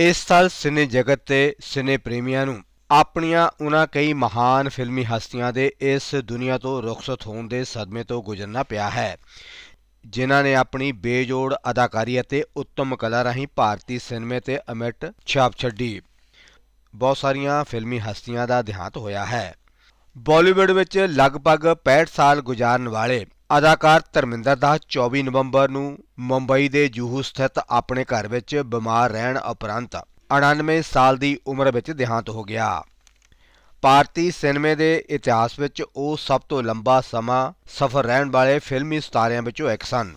ਇਸ ਸਾਲ ਸਿਨੇ ਜਗਤ ਤੇ ਸਿਨੇ ਪ੍ਰੇਮੀਆਂ ਨੂੰ ਆਪਣੀਆਂ ਉਹਨਾਂ ਕਈ ਮਹਾਨ ਫਿਲਮੀ ਹਸਤੀਆਂ ਦੇ ਇਸ ਦੁਨੀਆ ਤੋਂ ਰੁਖਸਤ ਹੋਣ ਦੇ ਸਦਮੇ ਤੋਂ ਗੁਜ਼ਰਨਾ ਪਿਆ ਹੈ, ਜਿਨ੍ਹਾਂ ਨੇ ਆਪਣੀ ਬੇਜੋੜ ਅਦਾਕਾਰੀ ਅਤੇ ਉੱਤਮ ਕਲਾ ਰਾਹੀਂ ਭਾਰਤੀ ਸਿਨੇਮੇ ਤੇ ਅਮਿਟ ਛਾਪ ਛੱਡੀ। ਬਹੁਤ ਸਾਰੀਆਂ ਫਿਲਮੀ ਹਸਤੀਆਂ ਦਾ ਦੇਹਾਂਤ ਹੋਇਆ ਹੈ। ਬਾਲੀਵੁੱਡ ਵਿੱਚ ਲਗਭਗ 65 ਸਾਲ ਗੁਜ਼ਾਰਨ ਵਾਲੇ ਅਦਾਕਾਰ ਧਰਮਿੰਦਰ ਦਾ 24 ਨਵੰਬਰ ਨੂੰ ਮੁੰਬਈ ਦੇ ਜੂਹੂ ਸਥਿਤ ਆਪਣੇ ਘਰ ਵਿੱਚ ਬਿਮਾਰ ਰਹਿਣ ਉਪਰੰਤ 99 ਸਾਲ ਦੀ ਉਮਰ ਵਿੱਚ ਦੇਹਾਂਤ ਹੋ ਗਿਆ। ਭਾਰਤੀ ਸਿਨੇਮੇ ਦੇ ਇਤਿਹਾਸ ਵਿੱਚ ਉਹ ਸਭ ਤੋਂ ਲੰਬਾ ਸਮਾਂ ਸਫ਼ਰ ਰਹਿਣ ਵਾਲੇ ਫਿਲਮੀ ਸਿਤਾਰਿਆਂ ਵਿੱਚੋਂ ਇੱਕ ਸਨ।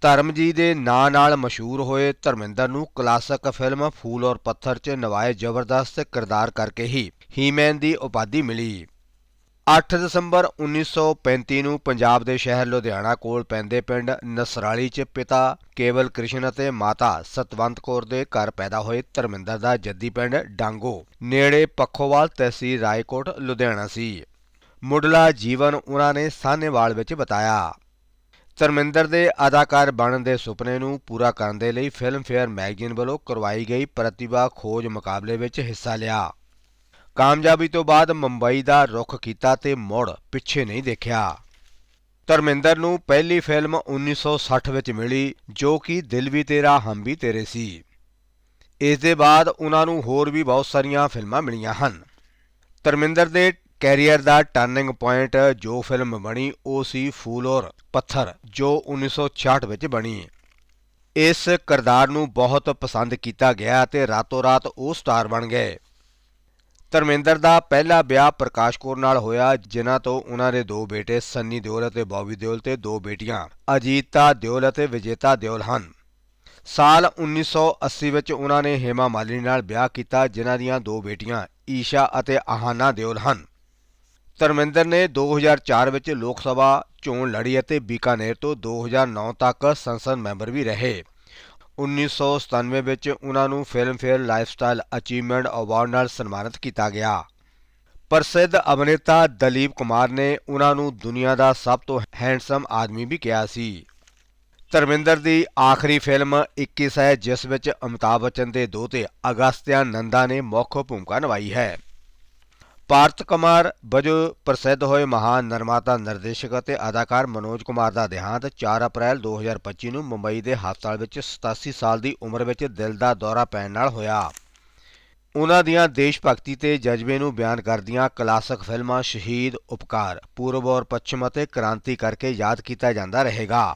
ਧਰਮ ਜੀ ਦੇ ਨਾਂ ਨਾਲ ਮਸ਼ਹੂਰ ਹੋਏ ਧਰਮਿੰਦਰ ਨੂੰ ਕਲਾਸਿਕ ਫਿਲਮ ਫੂਲ ਔਰ ਪੱਥਰ 'ਚ ਨਿਭਾਏ ਜ਼ਬਰਦਸਤ ਕਿਰਦਾਰ ਕਰਕੇ ਹੀ ਹੀਮੈਨ ਦੀ ਉਪਾਧੀ ਮਿਲੀ। 8 ਦਸੰਬਰ 1935 ਨੂੰ ਪੰਜਾਬ ਦੇ ਸ਼ਹਿਰ ਲੁਧਿਆਣਾ ਕੋਲ ਪੈਂਦੇ ਪਿੰਡ ਨਸਰਾਲੀ 'ਚ ਪਿਤਾ ਕੇਵਲ ਕ੍ਰਿਸ਼ਨ ਅਤੇ ਮਾਤਾ ਸਤਵੰਤ ਕੌਰ ਦੇ ਘਰ ਪੈਦਾ ਹੋਏ ਧਰਮਿੰਦਰ ਦਾ ਜੱਦੀ ਪਿੰਡ ਡਾਂਗੋ, ਨੇੜੇ ਪੱਖੋਵਾਲ ਤਹਿਸੀਲ ਰਾਏਕੋਟ, ਲੁਧਿਆਣਾ ਸੀ। ਮੁੱਢਲਾ ਜੀਵਨ ਉਹਨਾਂ ਨੇ ਸਾਹਨੇਵਾਲ ਵਿੱਚ ਬਤਾਇਆ। ਧਰਮਿੰਦਰ ਦੇ ਅਦਾਕਾਰ ਬਣਨ ਦੇ ਸੁਪਨੇ ਨੂੰ ਪੂਰਾ ਕਰਨ ਦੇ ਲਈ ਫਿਲਮਫੇਅਰ ਮੈਗਜ਼ੀਨ ਵੱਲੋਂ ਕਰਵਾਈ ਗਈ ਪ੍ਰਤਿਭਾ ਖੋਜ ਮੁਕਾਬਲੇ ਵਿੱਚ ਹਿੱਸਾ ਲਿਆ। ਕਾਮਯਾਬੀ ਤੋਂ ਬਾਅਦ ਮੁੰਬਈ ਦਾ ਰੁਖ ਕੀਤਾ ਤੇ ਮੁੜ ਪਿੱਛੇ ਨਹੀਂ ਦੇਖਿਆ। ਧਰਮਿੰਦਰ ਨੂੰ ਪਹਿਲੀ ਫਿਲਮ 1960 ਵਿੱਚ ਮਿਲੀ, ਜੋ ਕਿ ਦਿਲ ਵੀ ਤੇਰਾ, ਹਮ ਵੀ ਤੇਰੇ ਸੀ। ਇਸ ਦੇ ਬਾਅਦ ਉਹਨਾਂ ਨੂੰ ਹੋਰ ਵੀ ਬਹੁਤ ਸਾਰੀਆਂ ਫਿਲਮਾਂ ਮਿਲੀਆਂ ਹਨ। ਧਰਮਿੰਦਰ ਦੇ ਕੈਰੀਅਰ ਦਾ ਟਰਨਿੰਗ ਪੁਆਇੰਟ ਜੋ ਫਿਲਮ ਬਣੀ, ਉਹ ਸੀ ਫੂਲ ਔਰ ਪੱਥਰ, ਜੋ 1966 ਵਿੱਚ ਬਣੀ। ਇਸ ਕਿਰਦਾਰ ਨੂੰ ਬਹੁਤ ਪਸੰਦ ਕੀਤਾ ਗਿਆ ਤੇ ਰਾਤੋਂ ਰਾਤ ਉਹ ਸਟਾਰ ਬਣ ਗਏ। ਧਰਮਿੰਦਰ ਦਾ ਪਹਿਲਾ ਵਿਆਹ ਪ੍ਰਕਾਸ਼ ਕੌਰ ਨਾਲ ਹੋਇਆ, ਜਿਨ੍ਹਾਂ ਤੋਂ ਉਹਨਾਂ ਦੇ ਦੋ ਬੇਟੇ ਸੰਨੀ ਦਿਓਲ ਅਤੇ ਬੌਬੀ ਦਿਓਲ ਤੇ ਦੋ ਬੇਟੀਆਂ, ਅਜੀਤਾ ਦਿਓਲ ਅਤੇ ਵਿਜੇਤਾ ਦਿਓਲ ਹਨ। ਸਾਲ 1980 ਵਿੱਚ ਉਹਨਾਂ ਨੇ ਹੇਮਾ ਮਾਲਿਨੀ ਨਾਲ ਵਿਆਹ ਕੀਤਾ, ਜਿਨ੍ਹਾਂ ਦੀਆਂ ਦੋ ਬੇਟੀਆਂ ਈਸ਼ਾ ਅਤੇ ਆਹਾਨਾ ਦਿਓਲ ਹਨ। ਧਰਮਿੰਦਰ ਨੇ 2004 ਵਿੱਚ ਲੋਕ ਸਭਾ ਚੋਣ ਲੜੀ ਅਤੇ ਬੀਕਾਨੇਰ ਤੋਂ 2009 ਤੱਕ ਸੰਸਦ ਮੈਂਬਰ ਵੀ ਰਹੇ। 1997 ਵਿੱਚ ਉਹਨਾਂ ਨੂੰ ਫਿਲਮਫੇਅਰ ਲਾਈਫਸਟਾਈਲ ਅਚੀਵਮੈਂਟ ਅਵਾਰਡ ਨਾਲ ਸਨਮਾਨਿਤ ਕੀਤਾ ਗਿਆ। ਪ੍ਰਸਿੱਧ ਅਭਿਨੇਤਾ ਦਲੀਪ ਕੁਮਾਰ ਨੇ ਉਹਨਾਂ ਨੂੰ ਦੁਨੀਆ ਦਾ ਸਭ ਤੋਂ ਹੈਂਡਸਮ ਆਦਮੀ ਵੀ ਕਿਹਾ ਸੀ। ਧਰਮਿੰਦਰ ਦੀ ਆਖਰੀ ਫਿਲਮ 21 ਹੈ ਜਿਸ ਵਿੱਚ ਅਮਿਤਾਭ ਬੱਚਨ ਦੇ ਦੋਤੇ ਅਗਸਤਿਆ ਨੰਦਾ ਨੇ ਮੁੱਖ ਭੂਮਿਕਾ ਨਿਭਾਈ ਹੈ। ਭਾਰਤ ਕੁਮਾਰ ਵਜੋਂ ਪ੍ਰਸਿੱਧ ਹੋਏ ਮਹਾਨ ਨਿਰਮਾਤਾ, ਨਿਰਦੇਸ਼ਕ ਅਤੇ ਅਦਾਕਾਰ ਮਨੋਜ ਕੁਮਾਰ ਦਾ ਦੇਹਾਂਤ 4 ਅਪ੍ਰੈਲ 2025 ਨੂੰ ਮੁੰਬਈ ਦੇ ਹਸਪਤਾਲ ਵਿੱਚ 87 ਸਾਲ ਦੀ ਉਮਰ ਵਿੱਚ ਦਿਲ ਦਾ ਦੌਰਾ ਪੈਣ ਨਾਲ ਹੋਇਆ। ਉਹਨਾਂ ਦੀਆਂ ਦੇਸ਼ ਭਗਤੀ ਤੇ ਜਜ਼ਬੇ ਨੂੰ ਬਿਆਨ ਕਰਦੀਆਂ ਕਲਾਸਿਕ ਫਿਲਮਾਂ ਸ਼ਹੀਦ, ਉਪਕਾਰ, ਪੂਰਬ ਔਰ ਪੱਛਮ ਅਤੇ ਕ੍ਰਾਂਤੀ ਕਰਕੇ ਯਾਦ ਕੀਤਾ ਜਾਂਦਾ ਰਹੇਗਾ।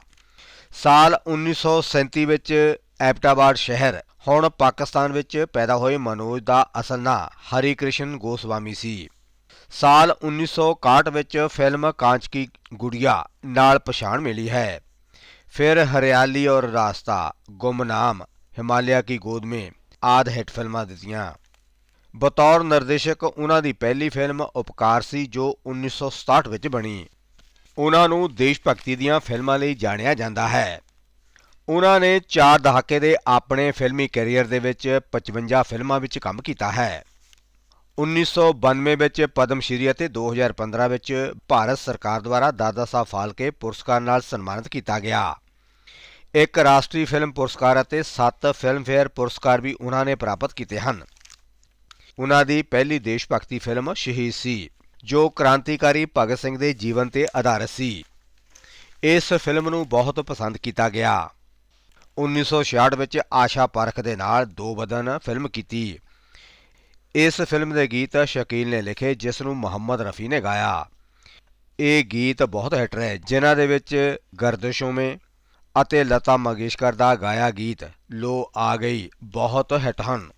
ਸਾਲ 1937 ਵਿੱਚ ਐਬਟਾਬਾਦ ਸ਼ਹਿਰ। ਹੁਣ ਪਾਕਿਸਤਾਨ ਵਿੱਚ ਪੈਦਾ ਹੋਏ ਮਨੋਜ ਦਾ ਅਸਲ ਨਾਂ ਹਰੀ ਕ੍ਰਿਸ਼ਨ ਗੋਸਵਾਮੀ ਸੀ। ਸਾਲ 1961 ਵਿੱਚ ਫਿਲਮ ਕਾਂਚ ਕੀ ਗੁੜੀਆ ਨਾਲ ਪਛਾਣ ਮਿਲੀ ਹੈ। ਫਿਰ ਹਰਿਆਲੀ ਔਰ ਰਾਸਤਾ, ਗੁਮਨਾਮ, ਹਿਮਾਲਿਆ ਕੀ ਗੋਦ ਮੇਂ, ਆਦ ਹਿੱਟ ਫਿਲਮਾਂ ਦਿੱਤੀਆਂ। ਬਤੌਰ ਨਿਰਦੇਸ਼ਕ ਉਹਨਾਂ ਦੀ ਪਹਿਲੀ ਫਿਲਮ ਉਪਕਾਰ ਸੀ ਜੋ 1967 ਵਿੱਚ ਬਣੀ। ਉਹਨਾਂ ਨੂੰ ਦੇਸ਼ ਭਗਤੀ ਦੀਆਂ ਫਿਲਮਾਂ ਲਈ ਜਾਣਿਆ ਜਾਂਦਾ ਹੈ। ਉਹਨਾਂ ਨੇ 4 ਦਹਾਕੇ ਦੇ ਆਪਣੇ ਫਿਲਮੀ ਕੈਰੀਅਰ ਦੇ ਵਿੱਚ 55 ਫਿਲਮਾਂ ਵਿੱਚ ਕੰਮ ਕੀਤਾ ਹੈ। 1992 ਵਿੱਚ ਪਦਮ ਸ਼੍ਰੀ ਅਤੇ 2015 ਵਿੱਚ ਭਾਰਤ ਸਰਕਾਰ ਦੁਆਰਾ ਦਾਦਾ ਸਾਹਿਬ ਫਾਲਕੇ ਪੁਰਸਕਾਰ ਨਾਲ ਸਨਮਾਨਿਤ ਕੀਤਾ ਗਿਆ। ਇੱਕ ਰਾਸ਼ਟਰੀ ਫਿਲਮ ਪੁਰਸਕਾਰ ਅਤੇ 7 ਫਿਲਮਫੇਅਰ ਪੁਰਸਕਾਰ ਵੀ ਉਹਨਾਂ ਨੇ ਪ੍ਰਾਪਤ ਕੀਤੇ ਹਨ। ਉਹਨਾਂ ਦੀ ਪਹਿਲੀ ਦੇਸ਼ ਭਗਤੀ ਫਿਲਮ ਸ਼ਹੀਦ ਸੀ, ਜੋ ਕ੍ਰਾਂਤੀਕਾਰੀ ਭਗਤ ਸਿੰਘ ਦੇ ਜੀਵਨ ਤੇ ਆਧਾਰਿਤ ਸੀ। ਇਸ ਫਿਲਮ ਨੂੰ ਬਹੁਤ ਪਸੰਦ ਕੀਤਾ ਗਿਆ। 1966 ਵਿੱਚ ਆਸ਼ਾ ਪਰਖ ਦੇ ਨਾਲ ਦੋ ਬਦਨ ਫਿਲਮ ਕੀਤੀ। ਇਸ ਫਿਲਮ ਦੇ ਗੀਤ ਸ਼ਕੀਲ ਨੇ ਲਿਖੇ, ਜਿਸ ਨੂੰ ਮੁਹੰਮਦ ਰਫੀ ਨੇ ਗਾਇਆ। ਇਹ ਗੀਤ ਬਹੁਤ ਹਿੱਟ ਰਹੇ, ਜਿਨ੍ਹਾਂ ਦੇ ਵਿੱਚ ਗਰਦਸ਼ੋਂ ਮੇ ਅਤੇ ਲਤਾ ਮੰਗੇਸ਼ਕਰ ਦਾ ਗਾਇਆ ਗੀਤ ਲੋ ਆ ਗਈ ਬਹੁਤ ਹਿੱਟ ਹਨ।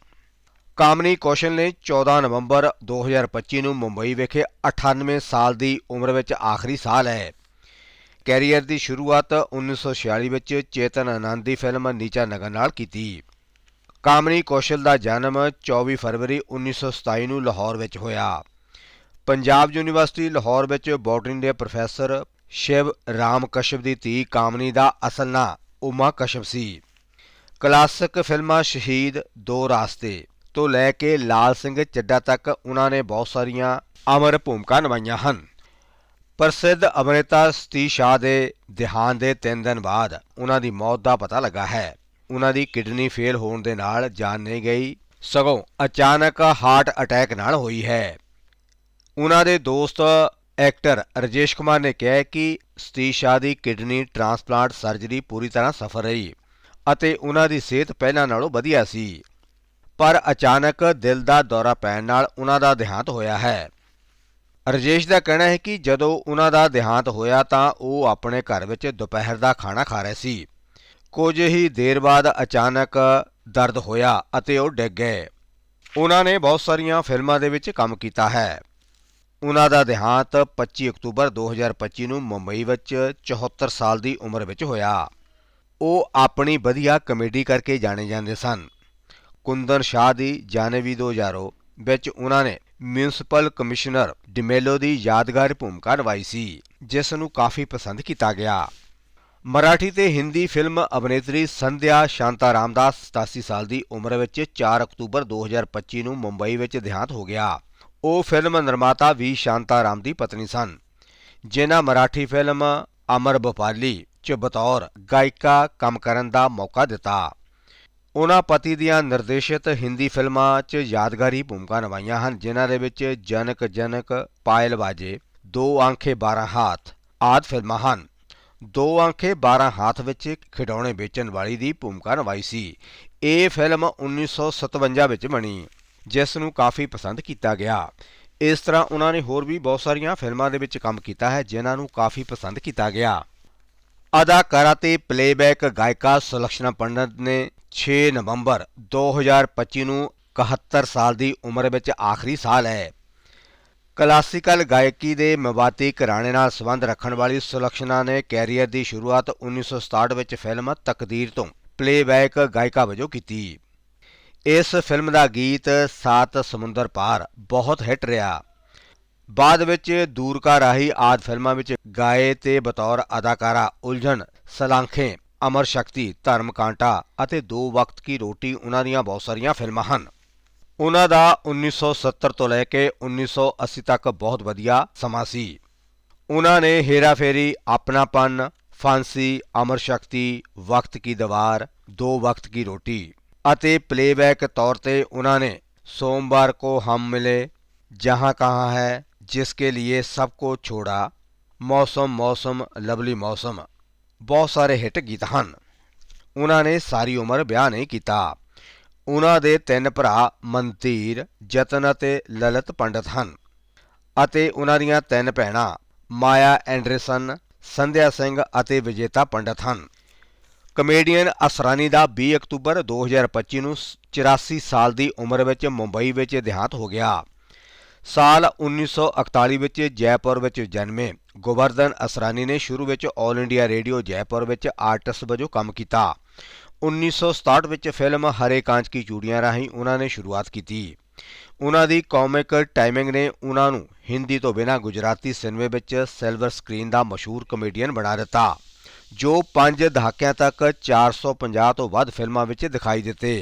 ਕਾਮਨੀ ਕੌਸ਼ਲ ਨੇ 14 ਨਵੰਬਰ 2025 ਨੂੰ ਮੁੰਬਈ ਵਿਖੇ 98 ਸਾਲ ਦੀ ਉਮਰ ਵਿੱਚ ਆਖਰੀ ਸਾਹ ਹੈ। ਕੈਰੀਅਰ ਦੀ ਸ਼ੁਰੂਆਤ 1946 ਵਿੱਚ ਚੇਤਨ ਆਨੰਦ ਦੀ ਫਿਲਮ ਨੀਚਾ ਨਗਰ ਨਾਲ ਕੀਤੀ। ਕਾਮਨੀ ਕੌਸ਼ਲ ਦਾ ਜਨਮ 24 ਫਰਵਰੀ 1927 ਨੂੰ ਲਾਹੌਰ ਵਿੱਚ ਹੋਇਆ। ਪੰਜਾਬ ਯੂਨੀਵਰਸਿਟੀ ਲਾਹੌਰ ਵਿੱਚ ਬੋਟਨੀ ਦੇ ਪ੍ਰੋਫੈਸਰ ਸ਼ਿਵ ਰਾਮ ਕਸ਼ਪ ਦੀ ਧੀ ਕਾਮਨੀ ਦਾ ਅਸਲ ਨਾਂ ਉਮਾ ਕਸ਼ਪ ਸੀ। ਕਲਾਸਿਕ ਫਿਲਮਾਂ ਸ਼ਹੀਦ ਦੋ ਰਾਸਤੇ ਤੋਂ ਲੈ ਕੇ ਲਾਲ ਸਿੰਘ ਚੱਡਾ ਤੱਕ ਉਹਨਾਂ ਨੇ ਬਹੁਤ ਸਾਰੀਆਂ ਅਮਰ ਭੂਮਿਕਾ ਨਿਭਾਈਆਂ ਹਨ। ਪ੍ਰਸਿੱਧ ਅਭਿਨੇਤਾ ਸਤੀ ਸ਼ਾਹ ਦੇ ਦੇਹਾਂਤ ਦੇ 3 ਦਿਨ ਬਾਅਦ ਉਹਨਾਂ ਦੀ ਮੌਤ ਦਾ ਪਤਾ ਲੱਗਾ ਹੈ। ਉਹਨਾਂ ਦੀ ਕਿਡਨੀ ਫੇਲ ਹੋਣ ਦੇ ਨਾਲ ਜਾਨ ਨਹੀਂ ਗਈ। ਸਗੋਂ ਅਚਾਨਕ ਹਾਰਟ ਅਟੈਕ ਨਾਲ ਹੋਈ ਹੈ। ਉਹਨਾਂ ਦੇ ਦੋਸਤ ਐਕਟਰ ਰਜੇਸ਼ ਕੁਮਾਰ ਨੇ ਕਿਹਾ ਕਿ ਸਤੀ ਸ਼ਾਹ ਦੀ ਕਿਡਨੀ ਟ੍ਰਾਂਸਪਲਾਂਟ ਸਰਜਰੀ ਪੂਰੀ ਤਰ੍ਹਾਂ ਸਫਲ ਰਹੀ ਅਤੇ ਉਹਨਾਂ ਦੀ ਸਿਹਤ ਪਹਿਲਾਂ ਨਾਲੋਂ ਵਧੀਆ ਸੀ। ਪਰ ਅਚਾਨਕ ਦਿਲ ਦਾ ਦੌਰਾ ਪੈਣ ਨਾਲ ਉਹਨਾਂ ਦਾ ਦੇਹਾਂਤ ਹੋਇਆ ਹੈ। ਰਜੇਸ਼ ਦਾ ਕਹਿਣਾ ਹੈ ਕਿ ਜਦੋਂ ਉਹਨਾਂ ਦਾ ਦੇਹਾਂਤ ਹੋਇਆ ਤਾਂ ਉਹ ਆਪਣੇ ਘਰ ਵਿੱਚ ਦੁਪਹਿਰ ਦਾ ਖਾਣਾ ਖਾ ਰਹੇ ਸੀ। ਕੁਝ ਹੀ ਦੇਰ ਬਾਅਦ ਅਚਾਨਕ ਦਰਦ ਹੋਇਆ ਅਤੇ ਉਹ ਡਿੱਗ ਗਏ। ਉਹਨਾਂ ਨੇ ਬਹੁਤ ਸਾਰੀਆਂ ਫਿਲਮਾਂ ਦੇ ਵਿੱਚ ਕੰਮ ਕੀਤਾ ਹੈ। ਉਹਨਾਂ ਦਾ ਦੇਹਾਂਤ 25 ਅਕਤੂਬਰ 2025 ਨੂੰ ਮੁੰਬਈ ਵਿੱਚ 74 ਸਾਲ ਦੀ ਉਮਰ ਵਿੱਚ ਹੋਇਆ। ਉਹ ਆਪਣੀ ਵਧੀਆ ਕਮੇਡੀ ਕਰਕੇ ਜਾਣੇ ਜਾਂਦੇ ਸਨ। ਕੁੰਦਨ ਸ਼ਾਹ ਦੀ ਜਾਨਵੀ 2000 ਵਿੱਚ ਉਹਨਾਂ ਨੇ ਮਿਊਨਿਸਪਲ ਕਮਿਸ਼ਨਰ ਡਿਮੇਲੋ ਦੀ ਯਾਦਗਾਰ ਭੂਮਿਕਾ ਨਿਭਾਈ ਸੀ, ਜਿਸ ਨੂੰ ਕਾਫੀ ਪਸੰਦ ਕੀਤਾ ਗਿਆ। ਮਰਾਠੀ ਤੇ ਹਿੰਦੀ ਫਿਲਮ ਅਭਿਨੇਤਰੀ ਸੰਧਿਆ ਸ਼ਾਂਤਾਰਾਮ ਦਾ 87 ਸਾਲ ਦੀ ਉਮਰ ਵਿੱਚ 4 ਅਕਤੂਬਰ 2025 ਨੂੰ ਮੁੰਬਈ ਵਿੱਚ ਦੇਹਾਂਤ ਹੋ ਗਿਆ। ਉਹ ਫਿਲਮ ਨਿਰਮਾਤਾ ਵੀ ਸ਼ਾਂਤਾਰਾਮ ਦੀ ਪਤਨੀ ਸਨ, ਜਿਨ੍ਹਾਂ ਮਰਾਠੀ ਫਿਲਮ ਅਮਰ ਬਪਾਲੀ 'ਚ ਬਤੌਰ ਗਾਇਕਾ ਕੰਮ ਕਰਨ ਦਾ ਮੌਕਾ ਦਿੱਤਾ। ਉਹਨਾਂ ਪਤੀ ਦੀਆਂ ਨਿਰਦੇਸ਼ਿਤ ਹਿੰਦੀ ਫਿਲਮਾਂ 'ਚ ਯਾਦਗਾਰੀ ਭੂਮਿਕਾ ਨਿਭਾਈਆਂ ਹਨ, ਜਿਨ੍ਹਾਂ ਦੇ ਵਿੱਚ ਜਨਕ ਜਨਕ ਪਾਇਲ ਬਾਜੇ ਦੋ ਆਂਖੇ 12 ਹੱਥ ਆਦਿ ਫਿਲਮਾਂ ਹਨ। ਦੋ ਆਂਖੇ 12 ਹੱਥ ਵਿੱਚ ਖਿਡੌਣੇ ਵੇਚਣ ਵਾਲੀ ਦੀ ਭੂਮਿਕਾ ਨਿਭਾਈ ਸੀ। ਇਹ ਫਿਲਮ 1957 ਵਿੱਚ ਬਣੀ, ਜਿਸ ਨੂੰ ਕਾਫੀ ਪਸੰਦ ਕੀਤਾ ਗਿਆ। ਇਸ ਤਰ੍ਹਾਂ ਉਹਨਾਂ ਨੇ ਹੋਰ ਵੀ ਬਹੁਤ ਸਾਰੀਆਂ ਫਿਲਮਾਂ ਦੇ ਵਿੱਚ ਕੰਮ ਕੀਤਾ ਹੈ, ਜਿਨ੍ਹਾਂ ਨੂੰ ਕਾਫੀ ਪਸੰਦ ਕੀਤਾ ਗਿਆ। ਅਦਾਕਾਰਾ ਤੇ ਪਲੇਬੈਕ ਗਾਇਕਾ ਸੁਲਕਸ਼ਨਾ ਪੰਡਤ ਨੇ 6 ਨਵੰਬਰ 2025 ਨੂੰ 71 ਸਾਲ ਦੀ ਉਮਰ ਵਿੱਚ ਆਖਰੀ ਸਾਲ ਹੈ। ਕਲਾਸੀਕਲ ਗਾਇਕੀ ਦੇ ਮਵਾਤੀ ਘਰਾਣੇ ਨਾਲ ਸੰਬੰਧ ਰੱਖਣ ਵਾਲੀ ਸੁਲਕਸ਼ਨਾ ਨੇ ਕੈਰੀਅਰ ਦੀ ਸ਼ੁਰੂਆਤ 1967 ਵਿੱਚ ਫਿਲਮ ਤਕਦੀਰ ਤੋਂ ਪਲੇਬੈਕ ਗਾਇਕਾ ਵਜੋਂ ਕੀਤੀ। ਇਸ ਫਿਲਮ ਦਾ ਗੀਤ ਸਾਤ ਸਮੁੰਦਰ ਪਾਰ ਬਹੁਤ ਹਿੱਟ ਰਿਹਾ। ਬਾਅਦ ਵਿੱਚ ਦੂਰਕਾ ਰਾਹੀ ਆਦ ਫਿਲਮਾਂ ਵਿੱਚ ਗਾਏ ਤੇ ਬਤੌਰ ਅਦਾਕਾਰਾ ਉਲਝਣ, ਸਲਾਂਖੇ ਅਮਰ ਸ਼ਕਤੀ, ਧਰਮ ਕਾਂਟਾ ਅਤੇ ਦੋ ਵਕਤ ਕੀ ਰੋਟੀ ਉਹਨਾਂ ਦੀਆਂ ਬਹੁਤ ਸਾਰੀਆਂ ਫਿਲਮਾਂ ਹਨ। ਉਹਨਾਂ ਦਾ 1970 ਤੋਂ ਲੈ ਕੇ 1980 ਤੱਕ ਬਹੁਤ ਵਧੀਆ ਸਮਾਂ ਸੀ। ਉਹਨਾਂ ਨੇ ਹੇਰਾ ਫੇਰੀ, ਆਪਣਾਪਨ, ਫਾਂਸੀ, ਅਮਰ ਸ਼ਕਤੀ, ਵਕਤ ਕੀ ਦੀਵਾਰ, ਦੋ ਵਕਤ ਕੀ ਰੋਟੀ ਅਤੇ ਪਲੇਬੈਕ ਤੌਰ ਤੇ ਉਹਨਾਂ ਨੇ ਸੋਮਵਾਰ ਕੋ ਹਮ ਮਿਲੇ, ਜਹਾਂ ਕਹਾਂ ਹੈ, ਜਿਸ ਕੇ ਲਈ ਸਭ ਕੋ ਛੋੜਾ, ਮੌਸਮ ਮੌਸਮ, ਲਵਲੀ ਮੌਸਮ। ਬਹੁਤ ਸਾਰੇ ਹਿੱਟ ਗੀਤ ਹਨ। ਉਹਨਾਂ ਨੇ ਸਾਰੀ ਉਮਰ ਵਿਆਹ ਨਹੀਂ ਕੀਤਾ। ਉਹਨਾਂ ਦੇ ਤਿੰਨ ਭਰਾ ਮਨਤੀਰ ਜਤਨ ਅਤੇ ਲਲਿਤ ਪੰਡਤ ਹਨ ਅਤੇ ਉਹਨਾਂ ਦੀਆਂ ਤਿੰਨ ਭੈਣਾਂ ਮਾਇਆ ਐਂਡਰਸਨ, ਸੰਧਿਆ ਸਿੰਘ ਅਤੇ ਵਿਜੇਤਾ ਪੰਡਤ ਹਨ। ਕਮੇਡੀਅਨ ਅਸਰਾਨੀ ਦਾ 20 ਅਕਤੂਬਰ 2025 ਨੂੰ 84 ਸਾਲ ਦੀ ਉਮਰ ਵਿੱਚ ਮੁੰਬਈ ਵਿੱਚ ਦੇਹਾਂਤ ਹੋ ਗਿਆ। ਸਾਲ 1941 ਵਿੱਚ ਜੈਪੁਰ ਵਿੱਚ ਜਨਮੇ ਗੋਵਰਧਨ ਅਸਰਾਨੀ ਨੇ ਸ਼ੁਰੂ ਵਿੱਚ 올 ਇੰਡੀਆ ਰੇਡੀਓ ਜੈਪੁਰ ਵਿੱਚ ਆਰਟਿਸਟ ਵਜੋਂ ਕੰਮ ਕੀਤਾ। 1967 ਵਿੱਚ ਫਿਲਮ ਹਰੇ ਕਾਂਚ ਕੀ ਚੂੜੀਆਂ ਰਾਹੀਂ ਉਹਨਾਂ ਨੇ ਸ਼ੁਰੂਆਤ ਕੀਤੀ। ਉਹਨਾਂ ਦੀ ਕਾਮਿਕ ਟਾਈਮਿੰਗ ਨੇ ਉਹਨਾਂ ਨੂੰ ਹਿੰਦੀ ਤੋਂ ਬਿਨਾਂ ਗੁਜਰਾਤੀ ਸਿਨੇਮੇ ਵਿੱਚ ਸਿਲਵਰ ਸਕਰੀਨ ਦਾ ਮਸ਼ਹੂਰ ਕਮੇਡੀਅਨ ਬਣਾ ਦਿੱਤਾ, ਜੋ 5 ਦਹਾਕਿਆਂ ਤੱਕ 450 ਤੋਂ ਵੱਧ ਫਿਲਮਾਂ ਵਿੱਚ ਦਿਖਾਈ ਦਿੱਤੇ।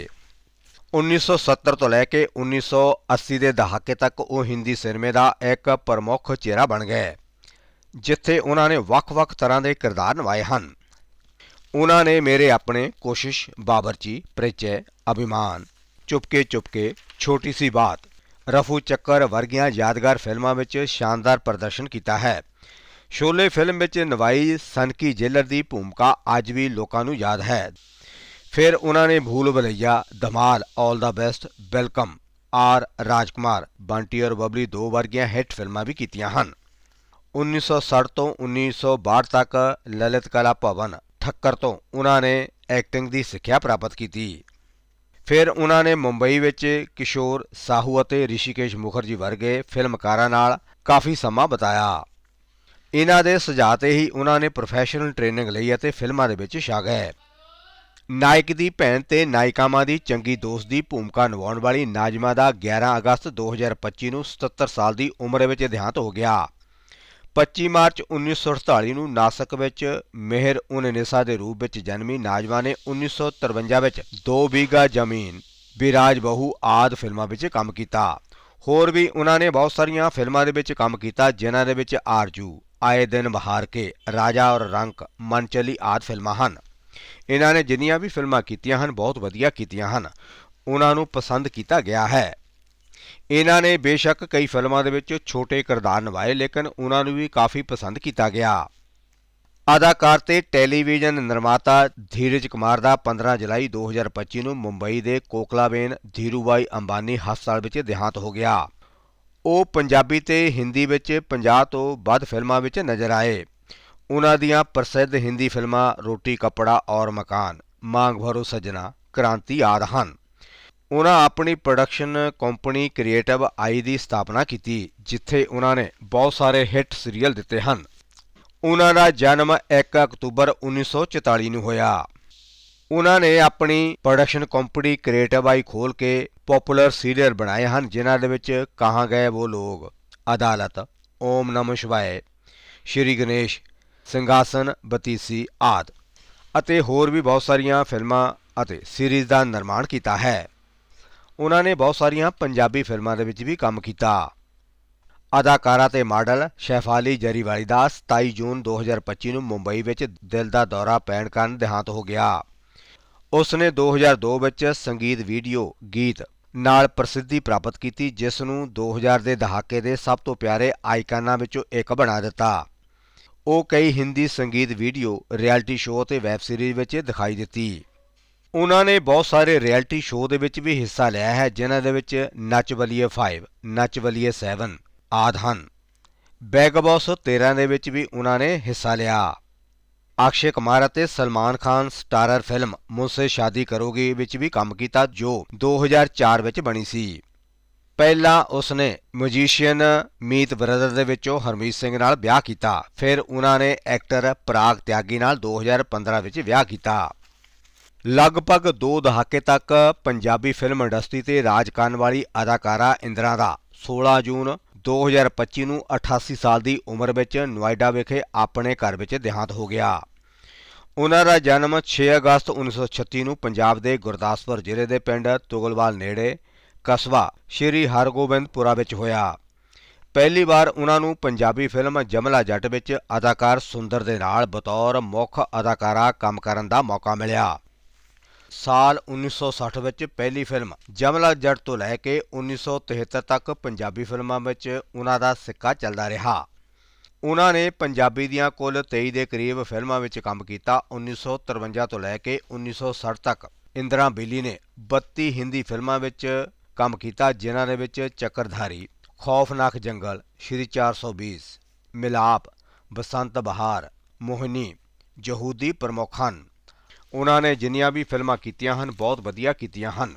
1970 ਤੋਂ ਲੈ ਕੇ 1980 ਦੇ ਦਹਾਕੇ ਤੱਕ ਉਹ ਹਿੰਦੀ ਸਿਨੇਮੇ ਦਾ ਇੱਕ ਪ੍ਰਮੁੱਖ ਚਿਹਰਾ ਬਣ ਗਏ, ਜਿੱਥੇ ਉਹਨਾਂ ਨੇ ਵੱਖ-ਵੱਖ ਤਰ੍ਹਾਂ ਦੇ ਕਿਰਦਾਰ ਨਿਭਾਏ ਹਨ। ਉਹਨਾਂ ਨੇ ਮੇਰੇ ਆਪਣੇ ਕੋਸ਼ਿਸ਼ ਬਾਬਰਚੀ ਪ੍ਰਿਚੈ, ਅਭਿਮਾਨ, ਚੁਪਕੇ ਚੁਪਕੇ, ਛੋਟੀ ਸੀ ਬਾਤ, ਰਫੂ ਚੱਕਰ ਵਰਗੀਆਂ ਯਾਦਗਾਰ ਫਿਲਮਾਂ ਵਿੱਚ ਸ਼ਾਨਦਾਰ ਪ੍ਰਦਰਸ਼ਨ ਕੀਤਾ ਹੈ। ਸ਼ੋਲੇ ਫਿਲਮ ਵਿੱਚ ਨਿਭਾਈ ਸਨਕੀ ਜੇਲਰ ਦੀ ਭੂਮਿਕਾ ਅੱਜ ਵੀ ਲੋਕਾਂ ਨੂੰ ਯਾਦ ਹੈ। ਫਿਰ ਉਹਨਾਂ ਨੇ Bhool Bhulaiyaa, Dhamaal all the best welcome R, Rajkumar, Bunty Aur Babli ਦੋ ਵਰਗੀਆਂ ਹਿੱਟ ਫਿਲਮਾਂ ਵੀ ਕੀਤੀਆਂ ਹਨ। 1960 ਤੋਂ 1962 ਤੱਕ ਲਲਿਤ ਕਲਾ ਭਵਨ, ਠੱਕਰ ਤੋਂ ਉਹਨਾਂ ਨੇ ਐਕਟਿੰਗ ਦੀ ਸਿੱਖਿਆ ਪ੍ਰਾਪਤ ਕੀਤੀ। ਫਿਰ ਉਹਨਾਂ ਨੇ ਮੁੰਬਈ ਵਿੱਚ ਕਿਸ਼ੋਰ, ਸਾਹੂ ਅਤੇ ਰਿਸ਼ੀਕੇਸ਼ ਮੁਖਰਜੀ ਵਰਗੇ ਫਿਲਮਕਾਰਾਂ ਨਾਲ ਕਾਫੀ ਸਮਾਂ ਬਿਤਾਇਆ। ਇਹਨਾਂ ਦੇ ਸੁਝਾਅ ਤੇ ਹੀ ਉਹਨਾਂ ਨੇ ਪ੍ਰੋਫੈਸ਼ਨਲ ਟ੍ਰੇਨਿੰਗ ਲਈ ਅਤੇ ਫਿਲਮਾਂ ਦੇ ਵਿੱਚ ਛਾ ਗਏ। ਨਾਇਕ ਦੀ ਭੈਣ ਤੇ ਨਾਇਕਾਵਾਂ ਦੀ ਚੰਗੀ ਦੋਸਤ ਦੀ ਭੂਮਿਕਾ ਨਿਭਾਉਣ ਵਾਲੀ ਨਾਜ਼ਮਾ ਦਾ 11 ਅਗਸਤ 2025 ਨੂੰ 77 ਸਾਲ ਦੀ ਉਮਰ ਵਿੱਚ ਦੇਹਾਂਤ ਹੋ ਗਿਆ। 25 ਮਾਰਚ 1948 ਨੂੰ ਨਾਸਕ ਵਿੱਚ ਮਿਹਰ ਉਨ ਨਿਸਾ ਦੇ ਰੂਪ ਵਿੱਚ ਜਨਮੀ ਨਾਜ਼ਮਾ ਨੇ 1953 ਵਿੱਚ ਦੋ ਬੀਗਾ ਜ਼ਮੀਨ ਵਿਰਾਜ ਬਹੂ ਆਦ ਫਿਲਮਾਂ ਵਿੱਚ ਕੰਮ ਕੀਤਾ। ਹੋਰ ਵੀ ਉਹਨਾਂ ਨੇ ਬਹੁਤ ਸਾਰੀਆਂ ਫਿਲਮਾਂ ਦੇ ਵਿੱਚ ਕੰਮ ਕੀਤਾ, ਜਿਨ੍ਹਾਂ ਦੇ ਵਿੱਚ ਆਰਜੂ, ਆਏ ਦਿਨ ਬਹਾਰ ਕੇ, ਰਾਜਾ ਔਰ ਰੰਕ, ਮਨਚਲੀ ਆਦ ਫਿਲਮਾਂ ਹਨ। ਇਹਨਾਂ ਨੇ ਜਿੰਨੀਆਂ ਵੀ ਫਿਲਮਾਂ ਕੀਤੀਆਂ ਹਨ, ਬਹੁਤ ਵਧੀਆ ਕੀਤੀਆਂ ਹਨ। ਉਹਨਾਂ ਨੂੰ ਪਸੰਦ ਕੀਤਾ ਗਿਆ ਹੈ। ਇਹਨਾਂ ਨੇ ਬੇਸ਼ੱਕ ਕਈ ਫਿਲਮਾਂ ਦੇ ਵਿੱਚ ਛੋਟੇ ਕਿਰਦਾਰ ਨਿਭਾਏ, ਲੇਕਿਨ ਉਹਨਾਂ ਨੂੰ ਵੀ ਕਾਫੀ ਪਸੰਦ ਕੀਤਾ ਗਿਆ। ਅਦਾਕਾਰ ਤੇ ਟੈਲੀਵਿਜ਼ਨ ਨਿਰਮਾਤਾ ਧੀਰਜ ਕੁਮਾਰ ਦਾ 15 ਜੁਲਾਈ 2025 ਨੂੰ ਮੁੰਬਈ ਦੇ ਕੋਕਲਾਬੇਨ ਧੀਰੂਬਾਈ ਅੰਬਾਨੀ ਹਸਪਤਾਲ ਵਿੱਚ ਦੇਹਾਂਤ ਹੋ ਗਿਆ। ਉਹ ਪੰਜਾਬੀ ਤੇ ਹਿੰਦੀ ਵਿੱਚ 50 ਤੋਂ ਵੱਧ ਫਿਲਮਾਂ ਵਿੱਚ ਨਜ਼ਰ ਆਏ। ਉਹਨਾਂ ਦੀਆਂ ਪ੍ਰਸਿੱਧ ਹਿੰਦੀ ਫਿਲਮਾਂ ਰੋਟੀ, ਕੱਪੜਾ ਔਰ ਮਕਾਨ ਮਾਂਗ ਭਰੋ ਸਜਣਾ, ਕ੍ਰਾਂਤੀ ਆਦਿ ਹਨ। ਉਹਨਾਂ ਆਪਣੀ ਪ੍ਰੋਡਕਸ਼ਨ ਕੰਪਨੀ ਕ੍ਰੀਏਟਿਵ ਆਈ ਦੀ ਸਥਾਪਨਾ ਕੀਤੀ, ਜਿੱਥੇ ਉਹਨਾਂ ਨੇ ਬਹੁਤ ਸਾਰੇ ਹਿੱਟ ਸੀਰੀਅਲ ਦਿੱਤੇ ਹਨ। ਉਹਨਾਂ ਦਾ ਜਨਮ 1 ਅਕਤੂਬਰ 1944 ਨੂੰ ਹੋਇਆ। ਉਹਨਾਂ ਨੇ ਆਪਣੀ ਪ੍ਰੋਡਕਸ਼ਨ ਕੰਪਨੀ ਕ੍ਰੀਏਟਿਵ ਆਈ ਖੋਲ ਕੇ ਪਪੂਲਰ ਸੀਰੀਅਲ ਬਣਾਏ ਹਨ, ਜਿਨ੍ਹਾਂ ਦੇ ਵਿੱਚ ਕਹਾਂ ਗਏ ਉਹ ਲੋਗ ਅਦਾਲਤ, ਓਮ ਨਮः ਸ਼ਿਵਾਏ, ਸ਼੍ਰੀ ਗਣੇਸ਼ ਸਿੰਘਾਸਨ, ਬਤੀਸੀ ਆਦ। ਅਤੇ ਹੋਰ ਵੀ ਬਹੁਤ ਸਾਰੀਆਂ ਫਿਲਮਾਂ ਅਤੇ ਸੀਰੀਜ਼ ਦਾ ਨਿਰਮਾਣ ਕੀਤਾ ਹੈ। ਉਹਨਾਂ ਨੇ ਬਹੁਤ ਸਾਰੀਆਂ ਪੰਜਾਬੀ ਫਿਲਮਾਂ ਦੇ ਵਿੱਚ ਵੀ ਕੰਮ ਕੀਤਾ। ਅਦਾਕਾਰਾ ਤੇ ਮਾਡਲ ਸ਼ੈਫਾਲੀ ਜਰੀਵਾਲੀ ਦਾ 27 ਜੂਨ 2025 ਨੂੰ ਮੁੰਬਈ ਵਿੱਚ ਦਿਲ ਦਾ ਦੌਰਾ ਪੈਣ ਕਾਰਨ ਦੇਹਾਂਤ ਹੋ ਗਿਆ। ਉਸ ਨੇ 2002 ਵਿੱਚ ਸੰਗੀਤ ਵੀਡੀਓ, ਗੀਤ ਨਾਲ ਪ੍ਰਸਿੱਧੀ ਪ੍ਰਾਪਤ ਕੀਤੀ, ਜਿਸ ਨੂੰ 2000 ਦੇ ਦਹਾਕੇ ਦੇ ਸਭ ਤੋਂ ਪਿਆਰੇ ਆਈਕਾਨਾਂ ਵਿੱਚੋਂ ਇੱਕ ਬਣਾ ਦਿੱਤਾ। ਉਹ ਕਈ ਹਿੰਦੀ ਸੰਗੀਤ ਵੀਡੀਓ, ਰਿਐਲਿਟੀ ਸ਼ੋਅ ਅਤੇ ਵੈਬ ਸੀਰੀਜ਼ ਵਿੱਚ ਦਿਖਾਈ ਦਿੱਤੀ। ਉਹਨਾਂ ਨੇ ਬਹੁਤ ਸਾਰੇ ਰਿਐਲਿਟੀ ਸ਼ੋਅ ਦੇ ਵਿੱਚ ਵੀ ਹਿੱਸਾ ਲਿਆ ਹੈ, ਜਿਨ੍ਹਾਂ ਦੇ ਵਿੱਚ ਨੱਚ ਬਲੀਏ 5 ਨੱਚ ਬਲੀਏ 7 ਆਦਿ ਹਨ। ਬਿਗ ਬੌਸ 13 ਦੇ ਵਿੱਚ ਵੀ ਉਹਨਾਂ ਨੇ ਹਿੱਸਾ ਲਿਆ। ਅਕਸ਼ੇ ਕੁਮਾਰ ਅਤੇ ਸਲਮਾਨ ਖਾਨ ਸਟਾਰਰ ਫਿਲਮ ਮੁਝਸੇ ਸ਼ਾਦੀ ਕਰੋਗੇ ਵਿੱਚ ਵੀ ਕੰਮ ਕੀਤਾ ਜੋ 2004 ਵਿੱਚ ਬਣੀ ਸੀ। ਪਹਿਲਾਂ ਉਸਨੇ ਮਿਊਜ਼ੀਸ਼ੀਅਨ ਮੀਤ ਬ੍ਰਦਰ ਦੇ ਵਿੱਚੋਂ ਹਰਮੀਤ ਸਿੰਘ ਨਾਲ ਵਿਆਹ ਕੀਤਾ। ਫਿਰ ਉਹਨਾਂ ਨੇ ਐਕਟਰ ਪ੍ਰਾਗ ਤਿਆਗੀ ਨਾਲ 2015 ਵਿੱਚ ਵਿਆਹ ਕੀਤਾ। ਲਗਭਗ 2 ਦਹਾਕੇ ਤੱਕ ਪੰਜਾਬੀ ਫਿਲਮ ਇੰਡਸਟਰੀ ਤੇ ਰਾਜ ਕਰਨ ਵਾਲੀ ਅਦਾਕਾਰਾ ਇੰਦਰਾ ਦਾ 16 ਜੂਨ 2025 ਨੂੰ 88 ਸਾਲ ਦੀ ਉਮਰ ਵਿੱਚ ਨੋਇਡਾ ਵਿਖੇ ਆਪਣੇ ਘਰ ਵਿੱਚ ਦੇਹਾਂਤ ਹੋ ਗਿਆ। ਉਹਨਾਂ ਦਾ ਜਨਮ 6 ਅਗਸਤ 1936 ਨੂੰ ਪੰਜਾਬ ਦੇ ਗੁਰਦਾਸਪੁਰ ਜ਼ਿਲ੍ਹੇ ਦੇ ਪਿੰਡ ਤੁਗਲਵਾਲ ਨੇੜੇ ਕਸਬਾ ਸ਼੍ਰੀ ਹਰਗੋਬਿੰਦਪੁਰਾ ਵਿੱਚ ਹੋਇਆ। ਪਹਿਲੀ ਵਾਰ ਉਹਨਾਂ ਨੂੰ ਪੰਜਾਬੀ ਫਿਲਮ ਜਮਲਾ ਜੱਟ ਵਿੱਚ ਅਦਾਕਾਰ ਸੁੰਦਰ ਦੇ ਨਾਲ ਬਤੌਰ ਮੁੱਖ ਅਦਾਕਾਰਾ ਕੰਮ ਕਰਨ ਦਾ ਮੌਕਾ ਮਿਲਿਆ। ਸਾਲ 1960 ਵਿੱਚ ਪਹਿਲੀ ਫਿਲਮ ਜਮਲਾ ਜੱਟ ਤੋਂ ਲੈ ਕੇ 1973 ਤੱਕ ਪੰਜਾਬੀ ਫਿਲਮਾਂ ਵਿੱਚ ਉਹਨਾਂ ਦਾ ਸਿੱਕਾ ਚੱਲਦਾ ਰਿਹਾ। ਉਹਨਾਂ ਨੇ ਪੰਜਾਬੀ ਦੀਆਂ ਕੁੱਲ 23 ਦੇ ਕਰੀਬ ਫਿਲਮਾਂ ਵਿੱਚ ਕੰਮ ਕੀਤਾ। 1953 ਤੋਂ ਲੈ ਕੇ 1960 ਤੱਕ ਇੰਦਰਾ ਬੇਲੀ ਨੇ 32 ਹਿੰਦੀ ਫਿਲਮਾਂ ਵਿੱਚ ਕੰਮ ਕੀਤਾ, ਜਿਨ੍ਹਾਂ ਦੇ ਵਿੱਚ ਚੱਕਰਧਾਰੀ, ਖੌਫਨਾਕ ਜੰਗਲ, ਸ਼੍ਰੀ 420 ਮਿਲਾਪ, ਬਸੰਤ ਬਹਾਰ, ਮੋਹਨੀ, ਯਹੂਦੀ ਪ੍ਰਮੁੱਖ ਹਨ। ਉਹਨਾਂ ਨੇ ਜਿੰਨੀਆਂ ਵੀ ਫਿਲਮਾਂ ਕੀਤੀਆਂ ਹਨ, ਬਹੁਤ ਵਧੀਆ ਕੀਤੀਆਂ ਹਨ।